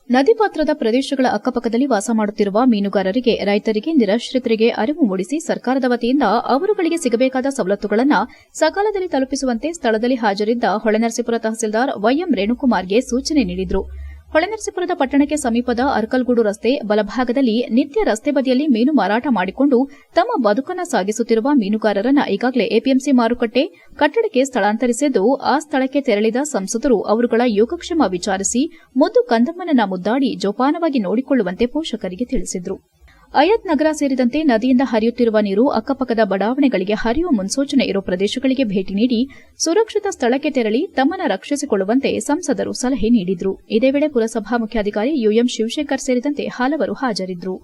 ನದಿ ಪಾತ್ರದ ಪ್ರದೇಶಗಳ ಅಕ್ಕಪಕ್ಕದಲ್ಲಿ ವಾಸ ಮಾಡುತ್ತಿರುವ ಮೀನುಗಾರರಿಗೆ ರೈತರಿಗೆ ನಿರಾಶ್ರಿತರಿಗೆ ಅರಿವು ಮೂಡಿಸಿ ಸರ್ಕಾರದ ವತಿಯಿಂದ ಅವರುಗಳಿಗೆ ಸಿಗಬೇಕಾದ ಸವಲತ್ತುಗಳನ್ನು ಸಕಾಲದಲ್ಲಿ ತಲುಪಿಸುವಂತೆ ಸ್ಥಳದಲ್ಲಿ ಹಾಜರಿದ್ದ ಹೊಳೆನರಸೀಪುರ ತಹಸೀಲ್ದಾರ್ ವೈಎಂ ರೇಣುಕುಮಾರ್ಗೆ ಸೂಚನೆ ನೀಡಿದರು. ಹೊಳೆನರಸೀಪುರದ ಪಟ್ಟಣಕ್ಕೆ ಸಮೀಪದ ಅರ್ಕಲ್ಗೂಡು ರಸ್ತೆ ಬಲಭಾಗದಲ್ಲಿ ನಿತ್ಯ ರಸ್ತೆ ಬದಿಯಲ್ಲಿ ಮೀನು ಮಾರಾಟ ಮಾಡಿಕೊಂಡು ತಮ್ಮ ಬದುಕನ್ನು ಸಾಗಿಸುತ್ತಿರುವ ಮೀನುಗಾರರನ್ನ ಈಗಾಗಲೇ ಎಪಿಎಂಸಿ ಮಾರುಕಟ್ಟೆ ಕಟ್ಟಡಕ್ಕೆ ಸ್ಥಳಾಂತರಿಸಿದ್ದು, ಆ ಸ್ಥಳಕ್ಕೆ ತೆರಳಿದ ಸಂಸದರು ಅವರುಗಳ ಯೋಗಕ್ಷೇಮ ವಿಚಾರಿಸಿ, ಮುದ್ದು ಕಂದಮ್ಮನನ್ನ ಮುದ್ದಾಡಿ ಜೋಪಾನವಾಗಿ ನೋಡಿಕೊಳ್ಳುವಂತೆ ಪೋಷಕರಿಗೆ ತಿಳಿಸಿದರು. ಅಯತ್ ನಗರ ಸೇರಿದಂತೆ ನದಿಯಿಂದ ಹರಿಯುತ್ತಿರುವ ನೀರು ಅಕ್ಕಪಕ್ಕದ ಬಡಾವಣೆಗಳಿಗೆ ಹರಿಯುವ ಮುನ್ಸೂಚನೆ ಇರುವ ಪ್ರದೇಶಗಳಿಗೆ ಭೇಟಿ ನೀಡಿ ಸುರಕ್ಷಿತ ಸ್ಥಳಕ್ಕೆ ತೆರಳಿ ತಮ್ಮನ್ನು ರಕ್ಷಿಸಿಕೊಳ್ಳುವಂತೆ ಸಂಸದರು ಸಲಹೆ ನೀಡಿದರು. ಇದೇ ವೇಳೆ ಪುರಸಭಾ ಮುಖ್ಯಾಧಿಕಾರಿ ಯುಎಂ ಶಿವಶೇಖರ್ ಸೇರಿದಂತೆ ಹಲವರು ಹಾಜರಿದ್ದರು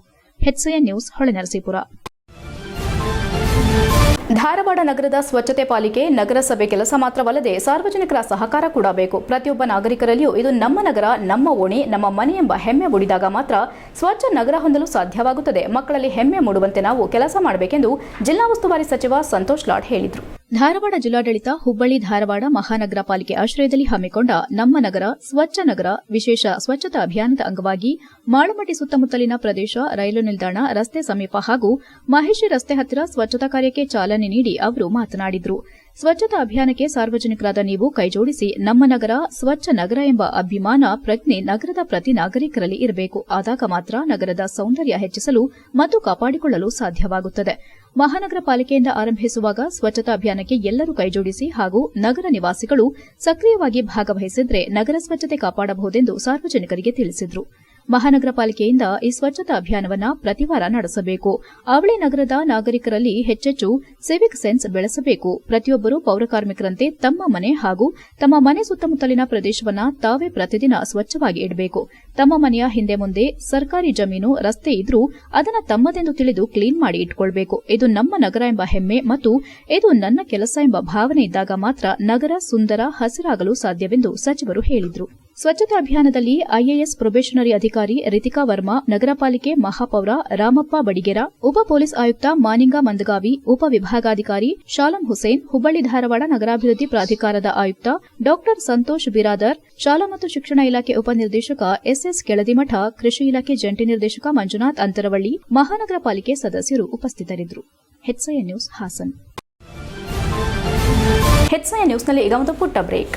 ಧಾರವಾಡ ನಗರದ ಸ್ವಚ್ಛತೆ ಪಾಲಿಕೆ ನಗರಸಭೆ ಕೆಲಸ ಮಾತ್ರವಲ್ಲದೆ ಸಾರ್ವಜನಿಕರ ಸಹಕಾರ ಕೂಡ ಬೇಕು. ಪ್ರತಿಯೊಬ್ಬ ನಾಗರಿಕರಲ್ಲಿಯೂ ಇದು ನಮ್ಮ ನಗರ, ನಮ್ಮ ಓಣಿ, ನಮ್ಮ ಮನೆ ಎಂಬ ಹೆಮ್ಮೆ ಮೂಡಿದಾಗ ಮಾತ್ರ ಸ್ವಚ್ಛ ನಗರ ಹೊಂದಲು ಸಾಧ್ಯವಾಗುತ್ತದೆ. ಮಕ್ಕಳಲ್ಲಿ ಹೆಮ್ಮೆ ಮೂಡುವಂತೆ ನಾವು ಕೆಲಸ ಮಾಡಬೇಕೆಂದು ಜಿಲ್ಲಾ ಉಸ್ತುವಾರಿ ಸಚಿವ ಸಂತೋಷ್ ಲಾಡ್ ಹೇಳಿದರು. ಧಾರವಾಡ ಜಿಲ್ಲಾಡಳಿತ ಹುಬ್ಬಳ್ಳಿ ಧಾರವಾಡ ಮಹಾನಗರ ಪಾಲಿಕೆ ಆಶ್ರಯದಲ್ಲಿ ಹಮ್ಮಿಕೊಂಡ ನಮ್ಮ ನಗರ, ಸ್ವಚ್ಛ ನಗರ ವಿಶೇಷ ಸ್ವಚ್ಛತಾ ಅಭಿಯಾನದ ಅಂಗವಾಗಿ ಮಾಳಮಟ್ಟಿ ಸುತ್ತಮುತ್ತಲಿನ ಪ್ರದೇಶ, ರೈಲು ನಿಲ್ದಾಣ, ರಸ್ತೆ ಸಮೀಪ ಹಾಗೂ ಮಹಿಷಿ ರಸ್ತೆ ಹತ್ತಿರ ಸ್ವಚ್ಛತಾ ಕಾರ್ಯಕ್ಕೆ ಚಾಲನೆ ನೀಡಿ ಅವರು ಮಾತನಾಡಿದರು. ಸ್ವಚ್ಛತಾ ಅಭಿಯಾನಕ್ಕೆ ಸಾರ್ವಜನಿಕರಾದ ನೀವು ಕೈಜೋಡಿಸಿ ನಮ್ಮ ನಗರ ಸ್ವಚ್ಛ ನಗರ ಎಂಬ ಅಭಿಮಾನ ಪ್ರಜ್ಞೆ ನಗರದ ಪ್ರತಿ ನಾಗರಿಕರಲ್ಲಿ ಇರಬೇಕು. ಆದಾಗ ಮಾತ್ರ ನಗರದ ಸೌಂದರ್ಯ ಹೆಚ್ಚಿಸಲು ಮತ್ತು ಕಾಪಾಡಿಕೊಳ್ಳಲು ಸಾಧ್ಯವಾಗುತ್ತದೆ. ಮಹಾನಗರ ಪಾಲಿಕೆಯಿಂದ ಆರಂಭಿಸುವಾಗ ಸ್ವಚ್ಛತಾ ಅಭಿಯಾನಕ್ಕೆ ಎಲ್ಲರೂ ಕೈಜೋಡಿಸಿ ಹಾಗೂ ನಗರ ನಿವಾಸಿಗಳು ಸಕ್ರಿಯವಾಗಿ ಭಾಗವಹಿಸಿದ್ರೆ ನಗರ ಸ್ವಚ್ಛತೆ ಕಾಪಾಡಬಹುದೆಂದು ಸಾರ್ವಜನಿಕರಿಗೆ ತಿಳಿಸಿದರು. ಮಹಾನಗರ ಪಾಲಿಕೆಯಿಂದ ಈ ಸ್ವಚ್ಛತಾ ಅಭಿಯಾನವನ್ನು ಪ್ರತಿವಾರ ನಡೆಸಬೇಕು. ಅವಳಿ ನಗರದ ನಾಗರಿಕರಲ್ಲಿ ಹೆಚ್ಚೆಚ್ಚು ಸಿವಿಕ್ ಸೆನ್ಸ್ ಬೆಳೆಸಬೇಕು. ಪ್ರತಿಯೊಬ್ಬರೂ ಪೌರಕಾರ್ಮಿಕರಂತೆ ತಮ್ಮ ಮನೆ ಹಾಗೂ ತಮ್ಮ ಮನೆ ಸುತ್ತಮುತ್ತಲಿನ ಪ್ರದೇಶವನ್ನು ತಾವೇ ಪ್ರತಿದಿನ ಸ್ವಚ್ಛವಾಗಿ ಇಡಬೇಕು. ತಮ್ಮ ಮನೆಯ ಹಿಂದೆ ಮುಂದೆ ಸರ್ಕಾರಿ ಜಮೀನು, ರಸ್ತೆ ಇದ್ರೂ ಅದನ್ನು ತಮ್ಮದೆಂದು ತಿಳಿದು ಕ್ಲೀನ್ ಮಾಡಿ ಇಟ್ಕೊಳ್ಬೇಕು. ಇದು ನಮ್ಮ ನಗರ ಎಂಬ ಹೆಮ್ಮೆ ಮತ್ತು ಇದು ನನ್ನ ಕೆಲಸ ಎಂಬ ಭಾವನೆ ಇದ್ದಾಗ ಮಾತ್ರ ನಗರ ಸುಂದರ ಹಸಿರಾಗಲು ಸಾಧ್ಯವೆಂದು ಸಚಿವರು ಹೇಳಿದರು. ಸ್ವಚ್ಛತಾ ಅಭಿಯಾನದಲ್ಲಿ ಐಎಎಸ್ ಪ್ರೊಬೇಷನರಿ ಅಧಿಕಾರಿ ರಿತಿಕಾ ವರ್ಮಾ, ನಗರ ಪಾಲಿಕೆ ಮಹಾಪೌರ ರಾಮಪ್ಪ ಬಡಿಗೇರ, ಉಪ ಪೊಲೀಸ್ ಆಯುಕ್ತ ಮಾನಿಂಗ ಮಂದಗಾವಿ, ಉಪ ವಿಭಾಗಾಧಿಕಾರಿ ಶಾಲಂ ಹುಸೇನ್, ಹುಬ್ಬಳ್ಳಿ ಧಾರವಾಡ ನಗರಾಭಿವೃದ್ಧಿ ಪ್ರಾಧಿಕಾರದ ಆಯುಕ್ತ ಡಾ ಸಂತೋಷ್ ಬಿರಾದರ್, ಶಾಲಾ ಮತ್ತು ಶಿಕ್ಷಣ ಇಲಾಖೆ ಉಪನಿರ್ದೇಶಕ ಎಸ್ಎಸ್ ಕೆಳದಿಮಠ, ಕೃಷಿ ಇಲಾಖೆ ಜಂಟಿ ನಿರ್ದೇಶಕ ಮಂಜುನಾಥ್ ಅಂತರವಳ್ಳಿ, ಮಹಾನಗರ ಪಾಲಿಕೆ ಸದಸ್ಯರು ಉಪಸ್ಥಿತರಿದ್ದರು. ನ್ಯೂಸ್ ಹಾಸನ್. ನ್ಯೂಸ್ನಲ್ಲಿ ಈಗ ಒಂದು ಪುಟ್ಟ ಬ್ರೇಕ್.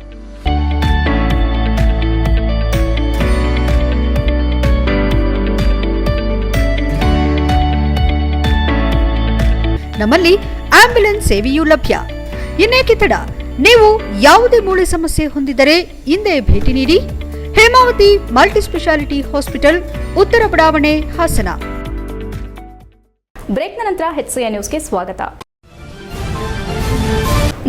ನಮ್ಮಲ್ಲಿ ಆಂಬ್ಯುಲೆನ್ಸ್ ಸೇವೆಯೂ ಲಭ್ಯ. ಇನ್ನೇಕೆ ತಡ? ನೀವು ಯಾವುದೇ ಮೂಳೆ ಸಮಸ್ಯೆ ಹೊಂದಿದರೆ ಹಿಂದೆ ಭೇಟಿ ನೀಡಿ. ಹೇಮಾವತಿ ಮಲ್ಟಿ ಸ್ಪೆಷಾಲಿಟಿ ಹಾಸ್ಪಿಟಲ್, ಉತ್ತರ ಬಡಾವಣೆ, ಹಾಸನ. ಬ್ರೇಕ್ ನಂತರ ಹೆಚ್ಸಿಯ ನ್ಯೂಸ್ಗೆ ಸ್ವಾಗತ.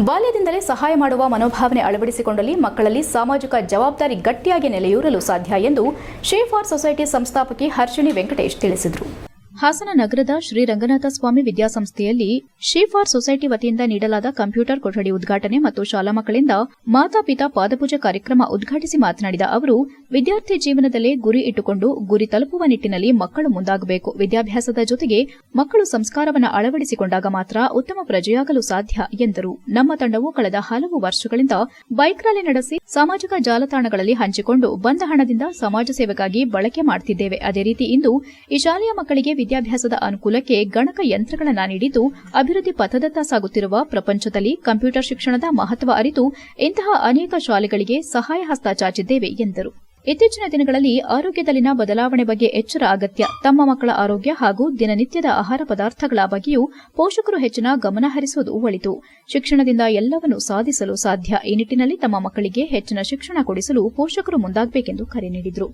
ಬಾಲ್ಯದಿಂದಲೇ ಸಹಾಯ ಮಾಡುವ ಮನೋಭಾವನೆ ಅಳವಡಿಸಿಕೊಂಡಲ್ಲಿ ಮಕ್ಕಳಲ್ಲಿ ಸಾಮಾಜಿಕ ಜವಾಬ್ದಾರಿ ಗಟ್ಟಿಯಾಗಿ ನೆಲೆಯೂರಲು ಸಾಧ್ಯ ಎಂದು ಶೇಫಾರ್ ಸೊಸೈಟಿ ಸಂಸ್ಥಾಪಕಿ ಹರ್ಷಿಣಿ ವೆಂಕಟೇಶ್ ತಿಳಿಸಿದರು. ಹಾಸನ ನಗರದ ಶ್ರೀ ರಂಗನಾಥ ಸ್ವಾಮಿ ವಿದ್ಯಾಸಂಸ್ಥೆಯಲ್ಲಿ ಶ್ರೀ ಫಾರ್ ಸೊಸೈಟಿ ವತಿಯಿಂದ ನೀಡಲಾದ ಕಂಪ್ಯೂಟರ್ ಕೊಠಡಿ ಉದ್ಘಾಟನೆ ಮತ್ತು ಶಾಲಾ ಮಕ್ಕಳಿಂದ ಮಾತಾಪಿತಾ ಪಾದಪೂಜೆ ಕಾರ್ಯಕ್ರಮ ಉದ್ಘಾಟಿಸಿ ಮಾತನಾಡಿದ ಅವರು, ವಿದ್ಯಾರ್ಥಿ ಜೀವನದಲ್ಲೇ ಗುರಿ ಇಟ್ಟುಕೊಂಡು ಗುರಿ ತಲುಪುವ ನಿಟ್ಟಿನಲ್ಲಿ ಮಕ್ಕಳು ಮುಂದಾಗಬೇಕು. ವಿದ್ಯಾಭ್ಯಾಸದ ಜೊತೆಗೆ ಮಕ್ಕಳು ಸಂಸ್ಕಾರವನ್ನು ಅಳವಡಿಸಿಕೊಂಡಾಗ ಮಾತ್ರ ಉತ್ತಮ ಪ್ರಜೆಯಾಗಲು ಸಾಧ್ಯ ಎಂದರು. ನಮ್ಮ ತಂಡವು ಕಳೆದ ಹಲವು ವರ್ಷಗಳಿಂದ ಬೈಕ್ ರ್ಯಾಲಿ ನಡೆಸಿ ಸಾಮಾಜಿಕ ಜಾಲತಾಣಗಳಲ್ಲಿ ಹಂಚಿಕೊಂಡು ಬಂದ ಹಣದಿಂದ ಸಮಾಜ ಸೇವೆಗಾಗಿ ಬಳಕೆ ಮಾಡುತ್ತಿದ್ದೇವೆ ಅದೇ ರೀತಿ ಇಂದು ಈ ಶಾಲೆಯ ಮಕ್ಕಳಿಗೆ ವಿದ್ಯಾಭ್ಯಾಸದ ಅನುಕೂಲಕ್ಕೆ ಗಣಕ ಯಂತ್ರಗಳನ್ನು ನೀಡಿದ್ದು, ಅಭಿವೃದ್ಧಿ ಪಥದತ್ತ ಸಾಗುತ್ತಿರುವ ಪ್ರಪಂಚದಲ್ಲಿ ಕಂಪ್ಯೂಟರ್ ಶಿಕ್ಷಣದ ಮಹತ್ವ ಅರಿತು ಇಂತಹ ಅನೇಕ ಶಾಲೆಗಳಿಗೆ ಸಹಾಯ ಹಸ್ತ ಚಾಚಿದ್ದೇವೆ, ಎಂದರು. ಇತ್ತೀಚಿನ ದಿನಗಳಲ್ಲಿ ಆರೋಗ್ಯದಲ್ಲಿನ ಬದಲಾವಣೆ ಬಗ್ಗೆ ಎಚ್ಚರ, ಅಗತ್ಯ, ತಮ್ಮ ಮಕ್ಕಳ ಆರೋಗ್ಯ ಹಾಗೂ ದಿನನಿತ್ಯದ ಆಹಾರ ಪದಾರ್ಥಗಳ ಬಗ್ಗೆಯೂ ಪೋಷಕರು ಹೆಚ್ಚಿನ ಗಮನ ಹರಿಸುವುದು ಒಳಿತು. ಶಿಕ್ಷಣದಿಂದ ಎಲ್ಲವನ್ನೂ ಸಾಧಿಸಲು ಸಾಧ್ಯ. ಈ ನಿಟ್ಟಿನಲ್ಲಿ ತಮ್ಮ ಮಕ್ಕಳಿಗೆ ಹೆಚ್ಚಿನ ಶಿಕ್ಷಣ ಕೊಡಿಸಲು ಪೋಷಕರು ಮುಂದಾಗಬೇಕೆಂದು ಕರೆ ನೀಡಿದರು.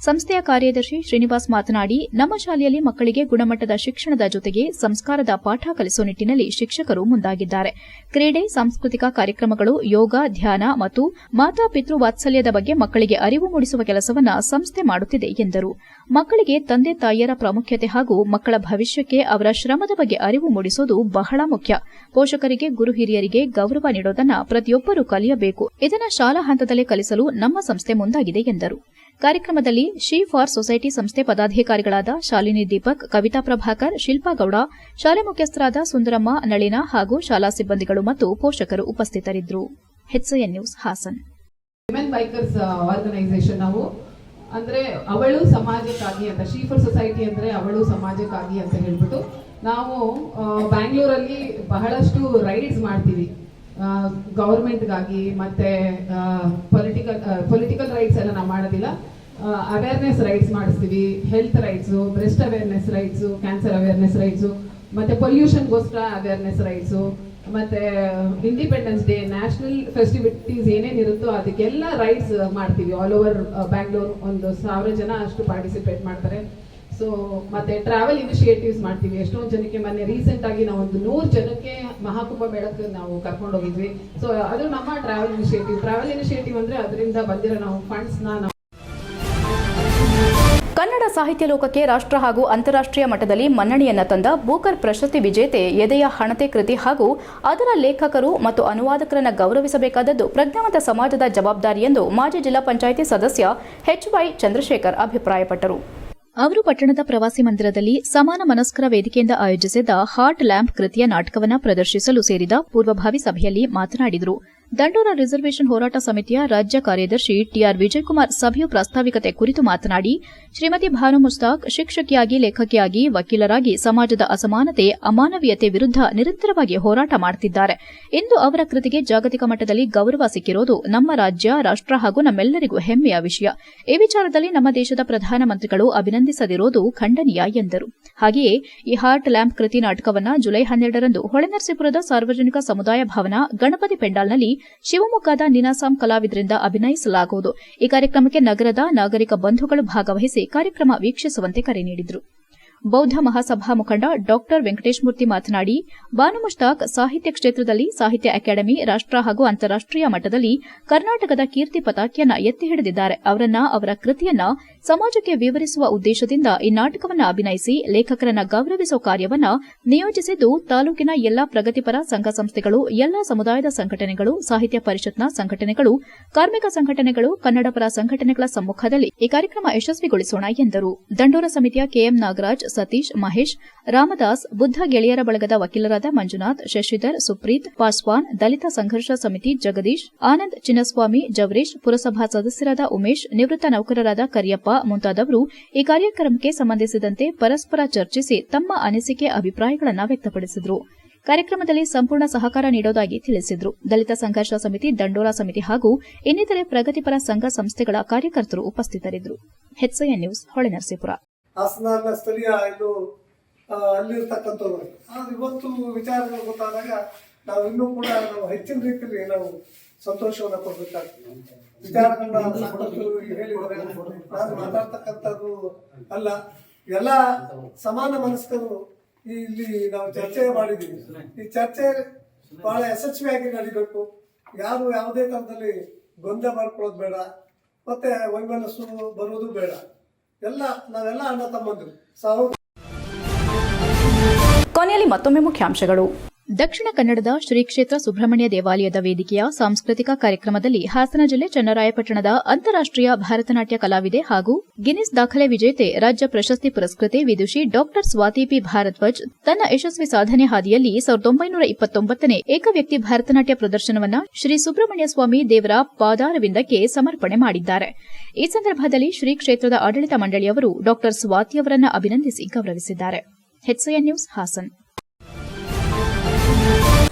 ಸಂಸ್ಥೆಯ ಕಾರ್ಯದರ್ಶಿ ಶ್ರೀನಿವಾಸ್ ಮಾತನಾಡಿ, ನಮ್ಮ ಶಾಲೆಯಲ್ಲಿ ಮಕ್ಕಳಿಗೆ ಗುಣಮಟ್ಟದ ಶಿಕ್ಷಣದ ಜೊತೆಗೆ ಸಂಸ್ಕಾರದ ಪಾಠ ಕಲಿಸುವ ನಿಟ್ಟಿನಲ್ಲಿ ಶಿಕ್ಷಕರು ಮುಂದಾಗಿದ್ದಾರೆ. ಕ್ರೀಡೆ, ಸಾಂಸ್ಕೃತಿಕ ಕಾರ್ಯಕ್ರಮಗಳು, ಯೋಗ, ಧ್ಯಾನ ಮತ್ತು ಮಾತಾ ಪಿತೃ ವಾತ್ಸಲ್ಯದ ಬಗ್ಗೆ ಮಕ್ಕಳಿಗೆ ಅರಿವು ಮೂಡಿಸುವ ಕೆಲಸವನ್ನು ಸಂಸ್ಥೆ ಮಾಡುತ್ತಿದೆ ಎಂದರು. ಮಕ್ಕಳಿಗೆ ತಂದೆ ತಾಯಿಯರ ಪ್ರಾಮುಖ್ಯತೆ ಹಾಗೂ ಮಕ್ಕಳ ಭವಿಷ್ಯಕ್ಕೆ ಅವರ ಶ್ರಮದ ಬಗ್ಗೆ ಅರಿವು ಮೂಡಿಸುವುದು ಬಹಳ ಮುಖ್ಯ. ಪೋಷಕರಿಗೆ, ಗುರು ಹಿರಿಯರಿಗೆ ಗೌರವ ನೀಡೋದನ್ನ ಪ್ರತಿಯೊಬ್ಬರೂ ಕಲಿಯಬೇಕು. ಇದನ್ನು ಶಾಲಾ ಹಂತದಲ್ಲೇ ಕಲಿಸಲು ನಮ್ಮ ಸಂಸ್ಥೆ ಮುಂದಾಗಿದೆ ಎಂದರು. ಕಾರ್ಯಕ್ರಮದಲ್ಲಿ ಶಿ ಫಾರ್ ಸೊಸೈಟಿ ಸಂಸ್ಥೆ ಪದಾಧಿಕಾರಿಗಳಾದ ಶಾಲಿನಿ ದೀಪಕ್, ಕವಿತಾ ಪ್ರಭಾಕರ್, ಶಿಲ್ಪಾ ಗೌಡ, ಶಾಲೆ ಮುಖ್ಯಸ್ಥರಾದ ಸುಂದರಮ್ಮ, ನಳಿನ ಹಾಗೂ ಶಾಲಾ ಸಿಬ್ಬಂದಿಗಳು ಮತ್ತು ಪೋಷಕರು ಉಪಸ್ಥಿತರಿದ್ದರು. ನ್ಯೂಸ್, ಹಾಸನ್. ಬೈಕರ್ಸ್ ಆರ್ಗನೈಸೇಷನ್ ನಾವು. ಅಂದ್ರೆ ಅವಳು ಸಮಾಜಕ್ಕಾಗಿ ಅಂತ ಶೀಫರ್ ಸೊಸೈಟಿ ಅಂದ್ರೆ ಅವಳು ಸಮಾಜಕ್ಕಾಗಿ ಅಂತ ಹೇಳ್ಬಿಟ್ಟು ನಾವು ಬ್ಯಾಂಗ್ಳೂರಲ್ಲಿ ಬಹಳಷ್ಟು ರೈಡ್ಸ್ ಮಾಡ್ತೀವಿ. ಗೌರ್ಮೆಂಟ್ಗಾಗಿ ಮತ್ತೆ ಪೊಲಿಟಿಕಲ್ ಪೊಲಿಟಿಕಲ್ ರೈಟ್ಸ್ ಎಲ್ಲ ನಾವು ಮಾಡೋದಿಲ್ಲ. ಅವೇರ್ನೆಸ್ ರೈಟ್ಸ್ ಮಾಡಿಸ್ತೀವಿ health rides breast awareness rides cancer awareness rides ಮತ್ತೆ ಪೊಲ್ಯೂಷನ್ಗೋಸ್ಕರ ಅವೇರ್ನೆಸ್ ರೈಟ್ಸು ಮತ್ತೆ ಇಂಡಿಪೆಂಡೆನ್ಸ್ ಡೇ ನ್ಯಾಷನಲ್ ಫೆಸ್ಟಿವಿಟೀಸ್ ಏನೇನಿರುತ್ತೋ ಅದಕ್ಕೆಲ್ಲ ರೈಟ್ಸ್ ಮಾಡ್ತೀವಿ. ಆಲ್ ಓವರ್ ಬ್ಯಾಂಗ್ಳೂರ್ ಒಂದು ಸಾವಿರ ಜನ ಅಷ್ಟು ಪಾರ್ಟಿಸಿಪೇಟ್ ಮಾಡ್ತಾರೆ. ಸೊ ಮತ್ತೆ ಟ್ರಾವೆಲ್ ಇನಿಷಿಯೇಟಿವ್ಸ್ ಮಾಡ್ತೀವಿ. ಎಷ್ಟೊಂದು ಜನಕ್ಕೆ ಮೊನ್ನೆ ರೀಸೆಂಟ್ ಆಗಿ ನಾವು ಒಂದು ನೂರು ಜನಕ್ಕೆ ಮಹಾಕುಂಭ ಮೇಳಕ್ಕೆ ನಾವು ಕರ್ಕೊಂಡು ಹೋಗಿದ್ವಿ. ಸೊ ಅದು ನಮ್ಮ ಟ್ರಾವೆಲ್ ಇನಿಷಿಯೇಟಿವ್ ಟ್ರಾವೆಲ್ ಇನಿಷಿಯೇಟಿವ್ ಅಂದ್ರೆ ಅದರಿಂದ ಬಂದಿರೋ ನಾವು ಫಂಡ್ಸ್ ನಾವು ಕನ್ನಡ ಸಾಹಿತ್ಯ ಲೋಕಕ್ಕೆ ರಾಷ್ಟ್ರ ಹಾಗೂ ಅಂತಾರಾಷ್ಟ್ರೀಯ ಮಟ್ಟದಲ್ಲಿ ಮನ್ನಣೆಯನ್ನ ತಂದ ಬೂಕರ್ ಪ್ರಶಸ್ತಿ ವಿಜೇತೆ ಎದೆಯ ಹಣತೆ ಕೃತಿ ಹಾಗೂ ಅದರ ಲೇಖಕರು ಮತ್ತು ಅನುವಾದಕರನ್ನ ಗೌರವಿಸಬೇಕಾದದ್ದು ಪ್ರಜ್ಞಾವಂತ ಸಮಾಜದ ಜವಾಬ್ದಾರಿ ಎಂದು ಮಾಜಿ ಜಿಲ್ಲಾ ಪಂಚಾಯಿತಿ ಸದಸ್ಯ ಎಚ್ವೈ ಚಂದ್ರಶೇಖರ್ ಅಭಿಪ್ರಾಯಪಟ್ಟರು. ಅವರು ಪಟ್ಟಣದ ಪ್ರವಾಸಿ ಮಂದಿರದಲ್ಲಿ ಸಮಾನ ಮನಸ್ಕರ ವೇದಿಕೆಯಿಂದ ಆಯೋಜಿಸಿದ್ದ ಹಾಟ್ ಲ್ಯಾಂಪ್ ಕೃತಿಯ ನಾಟಕವನ್ನು ಪ್ರದರ್ಶಿಸಲು ಸೇರಿದ ಪೂರ್ವಭಾವಿ ಸಭೆಯಲ್ಲಿ ಮಾತನಾಡಿದರು. ದಂಡೋರ ರಿಸರ್ವೇಷನ್ ಹೋರಾಟ ಸಮಿತಿಯ ರಾಜ್ಯ ಕಾರ್ಯದರ್ಶಿ ಟಿಆರ್ ವಿಜಯಕುಮಾರ್ ಸಭೆಯ ಪ್ರಾಸ್ತಾವಿಕತೆ ಕುರಿತು ಮಾತನಾಡಿ, ಶ್ರೀಮತಿ ಭಾನು ಮುಸ್ತಾಕ್ ಶಿಕ್ಷಕಿಯಾಗಿ, ಲೇಖಕಿಯಾಗಿ, ವಕೀಲರಾಗಿ ಸಮಾಜದ ಅಸಮಾನತೆ, ಅಮಾನವೀಯತೆ ವಿರುದ್ಧ ನಿರಂತರವಾಗಿ ಹೋರಾಟ ಮಾಡುತ್ತಿದ್ದಾರೆ. ಇಂದು ಅವರ ಕೃತಿಗೆ ಜಾಗತಿಕ ಮಟ್ಟದಲ್ಲಿ ಗೌರವ ಸಿಕ್ಕಿರೋದು ನಮ್ಮ ರಾಜ್ಯ, ರಾಷ್ಟ್ರ ಹಾಗೂ ನಮ್ಮೆಲ್ಲರಿಗೂ ಹೆಮ್ಮೆಯ ವಿಷಯ. ಈ ವಿಚಾರದಲ್ಲಿ ನಮ್ಮ ದೇಶದ ಪ್ರಧಾನಮಂತ್ರಿಗಳು ಅಭಿನಂದಿಸದಿರೋದು ಖಂಡನೀಯ ಎಂದರು. ಹಾಗೆಯೇ, ಈ ಹಾರ್ಟ್ ಲ್ಯಾಂಪ್ ಕೃತಿ ನಾಟಕವನ್ನು ಜುಲೈ ಹನ್ನೆರಡರಂದು ಹೊಳೆನರಸೀಪುರದ ಸಾರ್ವಜನಿಕ ಸಮುದಾಯ ಭವನ ಗಣಪತಿ ಪೆಂಡಾಲ್ನಲ್ಲಿ ಶಿವಮೊಗ್ಗದ ನಿನಾಸಾಂ ಕಲಾವಿದರಿಂದ ಅಭಿನಯಿಸಲಾಗುವುದು. ಈ ಕಾರ್ಯಕ್ರಮಕ್ಕೆ ನಗರದ ನಾಗರಿಕ ಬಂಧುಗಳು ಭಾಗವಹಿಸಿ ಕಾರ್ಯಕ್ರಮ ವೀಕ್ಷಿಸುವಂತೆ ಕರೆ ನೀಡಿದರು. ಬೌದ್ಧ ಮಹಾಸಭಾ ಮುಖಂಡ ಡಾಕ್ಟರ್ ವೆಂಕಟೇಶ್ಮೂರ್ತಿ ಮಾತನಾಡಿ ಬಾನು ಮುಷ್ತಾಕ್ ಸಾಹಿತ್ಯ ಕ್ಷೇತ್ರದಲ್ಲಿ ಸಾಹಿತ್ಯ ಅಕಾಡೆಮಿ ರಾಷ್ಟ್ರ ಹಾಗೂ ಅಂತಾರಾಷ್ಟೀಯ ಮಟ್ಟದಲ್ಲಿ ಕರ್ನಾಟಕದ ಕೀರ್ತಿ ಪತಾಕಿಯನ್ನ ಎತ್ತಿ ಹಿಡಿದಿದ್ದಾರೆ. ಅವರನ್ನ, ಅವರ ಕೃತಿಯನ್ನ ಸಮಾಜಕ್ಕೆ ವಿವರಿಸುವ ಉದ್ದೇಶದಿಂದ ಈ ನಾಟಕವನ್ನು ಅಭಿನಯಿಸಿ ಲೇಖಕರನ್ನ ಗೌರವಿಸುವ ಕಾರ್ಯವನ್ನ ನಿಯೋಜಿಸಿದ್ದು ತಾಲೂಕಿನ ಎಲ್ಲಾ ಪ್ರಗತಿಪರ ಸಂಘ ಸಂಸ್ಥೆಗಳು, ಎಲ್ಲಾ ಸಮುದಾಯದ ಸಂಘಟನೆಗಳು, ಸಾಹಿತ್ಯ ಪರಿಷತ್ನ ಸಂಘಟನೆಗಳು, ಕಾರ್ಮಿಕ ಸಂಘಟನೆಗಳು, ಕನ್ನಡಪರ ಸಂಘಟನೆಗಳ ಸಮ್ಮುಖದಲ್ಲಿ ಈ ಕಾರ್ಯಕ್ರಮ ಯಶಸ್ವಿಗೊಳಿಸೋಣ ಎಂದರು. ದಂಡೋರ ಸಮಿತಿಯ ಕೆಎಂ ನಾಗರಾಜ್, ಸತೀಶ್, ಮಹೇಶ್, ರಾಮದಾಸ್, ಬುದ್ಧ ಗೆಳೆಯರ ಬಳಗದ ವಕೀಲರಾದ ಮಂಜುನಾಥ್, ಶಶಿಧರ್, ಸುಪ್ರೀತ್, ಪಾಸ್ವಾನ್, ದಲಿತ ಸಂಘರ್ಷ ಸಮಿತಿ ಜಗದೀಶ್, ಆನಂದ್ ಚಿನ್ನಸ್ವಾಮಿ, ಜವರೇಶ್, ಪುರಸಭಾ ಸದಸ್ಯರಾದ ಉಮೇಶ್, ನಿವೃತ್ತ ನೌಕರರಾದ ಕರಿಯಪ್ಪ ಮುಂತಾದವರು ಈ ಕಾರ್ಯಕ್ರಮಕ್ಕೆ ಸಂಬಂಧಿಸಿದಂತೆ ಪರಸ್ಪರ ಚರ್ಚಿಸಿ ತಮ್ಮ ಅನಿಸಿಕೆ ಅಭಿಪ್ರಾಯಗಳನ್ನು ವ್ಯಕ್ತಪಡಿಸಿದರು. ಕಾರ್ಯಕ್ರಮದಲ್ಲಿ ಸಂಪೂರ್ಣ ಸಹಕಾರ ನೀಡುವುದಾಗಿ ತಿಳಿಸಿದರು. ದಲಿತ ಸಂಘರ್ಷ ಸಮಿತಿ, ದಂಡೋರ ಸಮಿತಿ ಹಾಗೂ ಇನ್ನಿತರೆ ಪ್ರಗತಿಪರ ಸಂಘ ಸಂಸ್ಥೆಗಳ ಕಾರ್ಯಕರ್ತರು ಉಪಸ್ಥಿತರಿದ್ದರು. ನ್ಯೂಸ್, ಹೊಳೆನರಸೀಪುರ. ಹಾಸನ ಸ್ಥಳೀಯ ಸಂತೋಷವನ್ನ ಕೊಡ್ಬೇಕಾಗ್ತದೆ. ವಿಚಾರಗಳನ್ನ ಸಾಕಷ್ಟು ನಾನು ಮಾತಾಡ್ತಕ್ಕಂಥದ್ದು ಅಲ್ಲ. ಎಲ್ಲ ಸಮಾನ ಮನಸ್ಕರು ಇಲ್ಲಿ ನಾವು ಚರ್ಚೆ ಮಾಡಿದ್ದೀವಿ. ಈ ಚರ್ಚೆ ಬಹಳ ಯಶಸ್ವಿಯಾಗಿ ನಡಿಬೇಕು. ಯಾರು ಯಾವುದೇ ಥರದಲ್ಲಿ ಗೊಂದಲ ಮಾಡ್ಕೊಳ್ಳೋದು ಬೇಡ. ಮತ್ತೆ ವೈಮನಸ್ಸು ಬರೋದು ಬೇಡ. ಎಲ್ಲ, ನಾವೆಲ್ಲ ಅಣ್ಣ ತಮ್ಮಂದ್ರು. ಸಹೋದರ ಕೊನೆಯಲ್ಲಿ ಮತ್ತೊಮ್ಮೆ ಮುಖ್ಯಾಂಶಗಳು. ದಕ್ಷಿಣ ಕನ್ನಡದ ಶ್ರೀ ಕ್ಷೇತ್ರ ಸುಬ್ರಹ್ಮಣ್ಯ ದೇವಾಲಯದ ವೇದಿಕೆಯ ಸಾಂಸ್ಕೃತಿಕ ಕಾರ್ಯಕ್ರಮದಲ್ಲಿ ಹಾಸನ ಜಿಲ್ಲೆ ಚನ್ನರಾಯಪಟ್ಟಣದ ಅಂತಾರಾಷ್ಟೀಯ ಭರತನಾಟ್ಯ ಕಲಾವಿದೆ ಹಾಗೂ ಗಿನಿಸ್ ದಾಖಲೆ ವಿಜೇತೆ ರಾಜ್ಯ ಪ್ರಶಸ್ತಿ ಪುರಸ್ಕೃತೆ ವಿದುಷಿ ಡಾಕ್ಟರ್ ಸ್ವಾತಿ ಪಿ ಭಾರದ್ವಾಜ್ ತನ್ನ ಯಶಸ್ವಿ ಸಾಧನೆ ಹಾದಿಯಲ್ಲಿ ಸಾವಿರದ ಒಂಬೈನೂರ ಇಪ್ಪತ್ತೊಂಬತ್ತನೇ ಏಕವ್ಯಕ್ತಿ ಭರತನಾಟ್ಯ ಪ್ರದರ್ಶನವನ್ನು ಶ್ರೀ ಸುಬ್ರಹ್ಮಣ್ಯ ಸ್ವಾಮಿ ದೇವರ ಪಾದಾರವಿಂದಕ್ಕೆ ಸಮರ್ಪಣೆ ಮಾಡಿದ್ದಾರೆ. ಈ ಸಂದರ್ಭದಲ್ಲಿ ಶ್ರೀ ಕ್ಷೇತ್ರದ ಆಡಳಿತ ಮಂಡಳಿಯವರು ಡಾಕ್ಟರ್ ಸ್ವಾತಿ ಅವರನ್ನ ಅಭಿನಂದಿಸಿ ಗೌರವಿಸಿದ್ದಾರೆ. ನ್ಯೂಸ್ ಹಾಸನ್.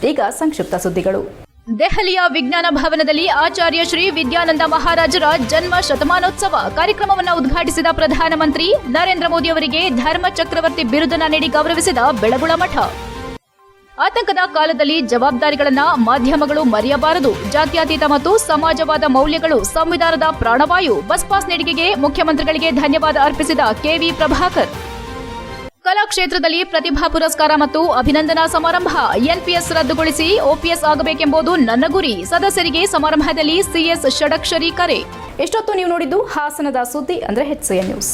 ಈಗ ಸಂಕ್ಷಿಪ್ತ ಸುದ್ದಿಗಳು. ದೆಹಲಿಯ ವಿಜ್ಞಾನ ಭವನದಲ್ಲಿ ಆಚಾರ್ಯ ಶ್ರೀ ವಿದ್ಯಾನಂದ ಮಹಾರಾಜರ ಜನ್ಮ ಶತಮಾನೋತ್ಸವ ಕಾರ್ಯಕ್ರಮವನ್ನು ಉದ್ಘಾಟಿಸಿದ ಪ್ರಧಾನಮಂತ್ರಿ ನರೇಂದ್ರ ಮೋದಿ ಅವರಿಗೆ ಧರ್ಮ ಚಕ್ರವರ್ತಿ ಬಿರುದನ್ನು ನೀಡಿ ಗೌರವಿಸಿದ ಬೆಳಗುಳ ಮಠ. ಆತಂಕದ ಕಾಲದಲ್ಲಿ ಜವಾಬ್ದಾರಿಗಳನ್ನ ಮಾಧ್ಯಮಗಳು ಮರೆಯಬಾರದು. ಜಾತ್ಯತೀತ ಮತ್ತು ಸಮಾಜವಾದ ಮೌಲ್ಯಗಳು ಸಂವಿಧಾನದ ಪ್ರಾಣವಾಯು. ಬಸ್ ಪಾಸ್ ನೀಡಿಕೆಗೆ ಮುಖ್ಯಮಂತ್ರಿಗಳಿಗೆ ಧನ್ಯವಾದ ಅರ್ಪಿಸಿದ ಕೆವಿ ಪ್ರಭಾಕರ್. ಕಲಾಕ್ಷೇತ್ರದಲ್ಲಿ ಪ್ರತಿಭಾ ಪುರಸ್ಕಾರ ಮತ್ತು ಅಭಿನಂದನಾ ಸಮಾರಂಭ ಎನ್ಪಿಎಸ್ ರದ್ದುಗೊಳಿಸಿ ಓಪಿಎಸ್ ಆಗಬೇಕೆಂಬುದು ನನ್ನ ಗುರಿ. ಸದಸ್ಯರಿಗೆ ಸಮಾರಂಭದಲ್ಲಿ ಸಿಎಸ್ ಷಡಕ್ಷರಿ ಕರೆ. ಎಷ್ಟೊತ್ತು ನೀವು ನೋಡಿದ್ದು ಹಾಸನದ ಸುದ್ದಿ ಅಂದ್ರೆ ಹೆಚ್ಸಿಎನ್ ನ್ಯೂಸ್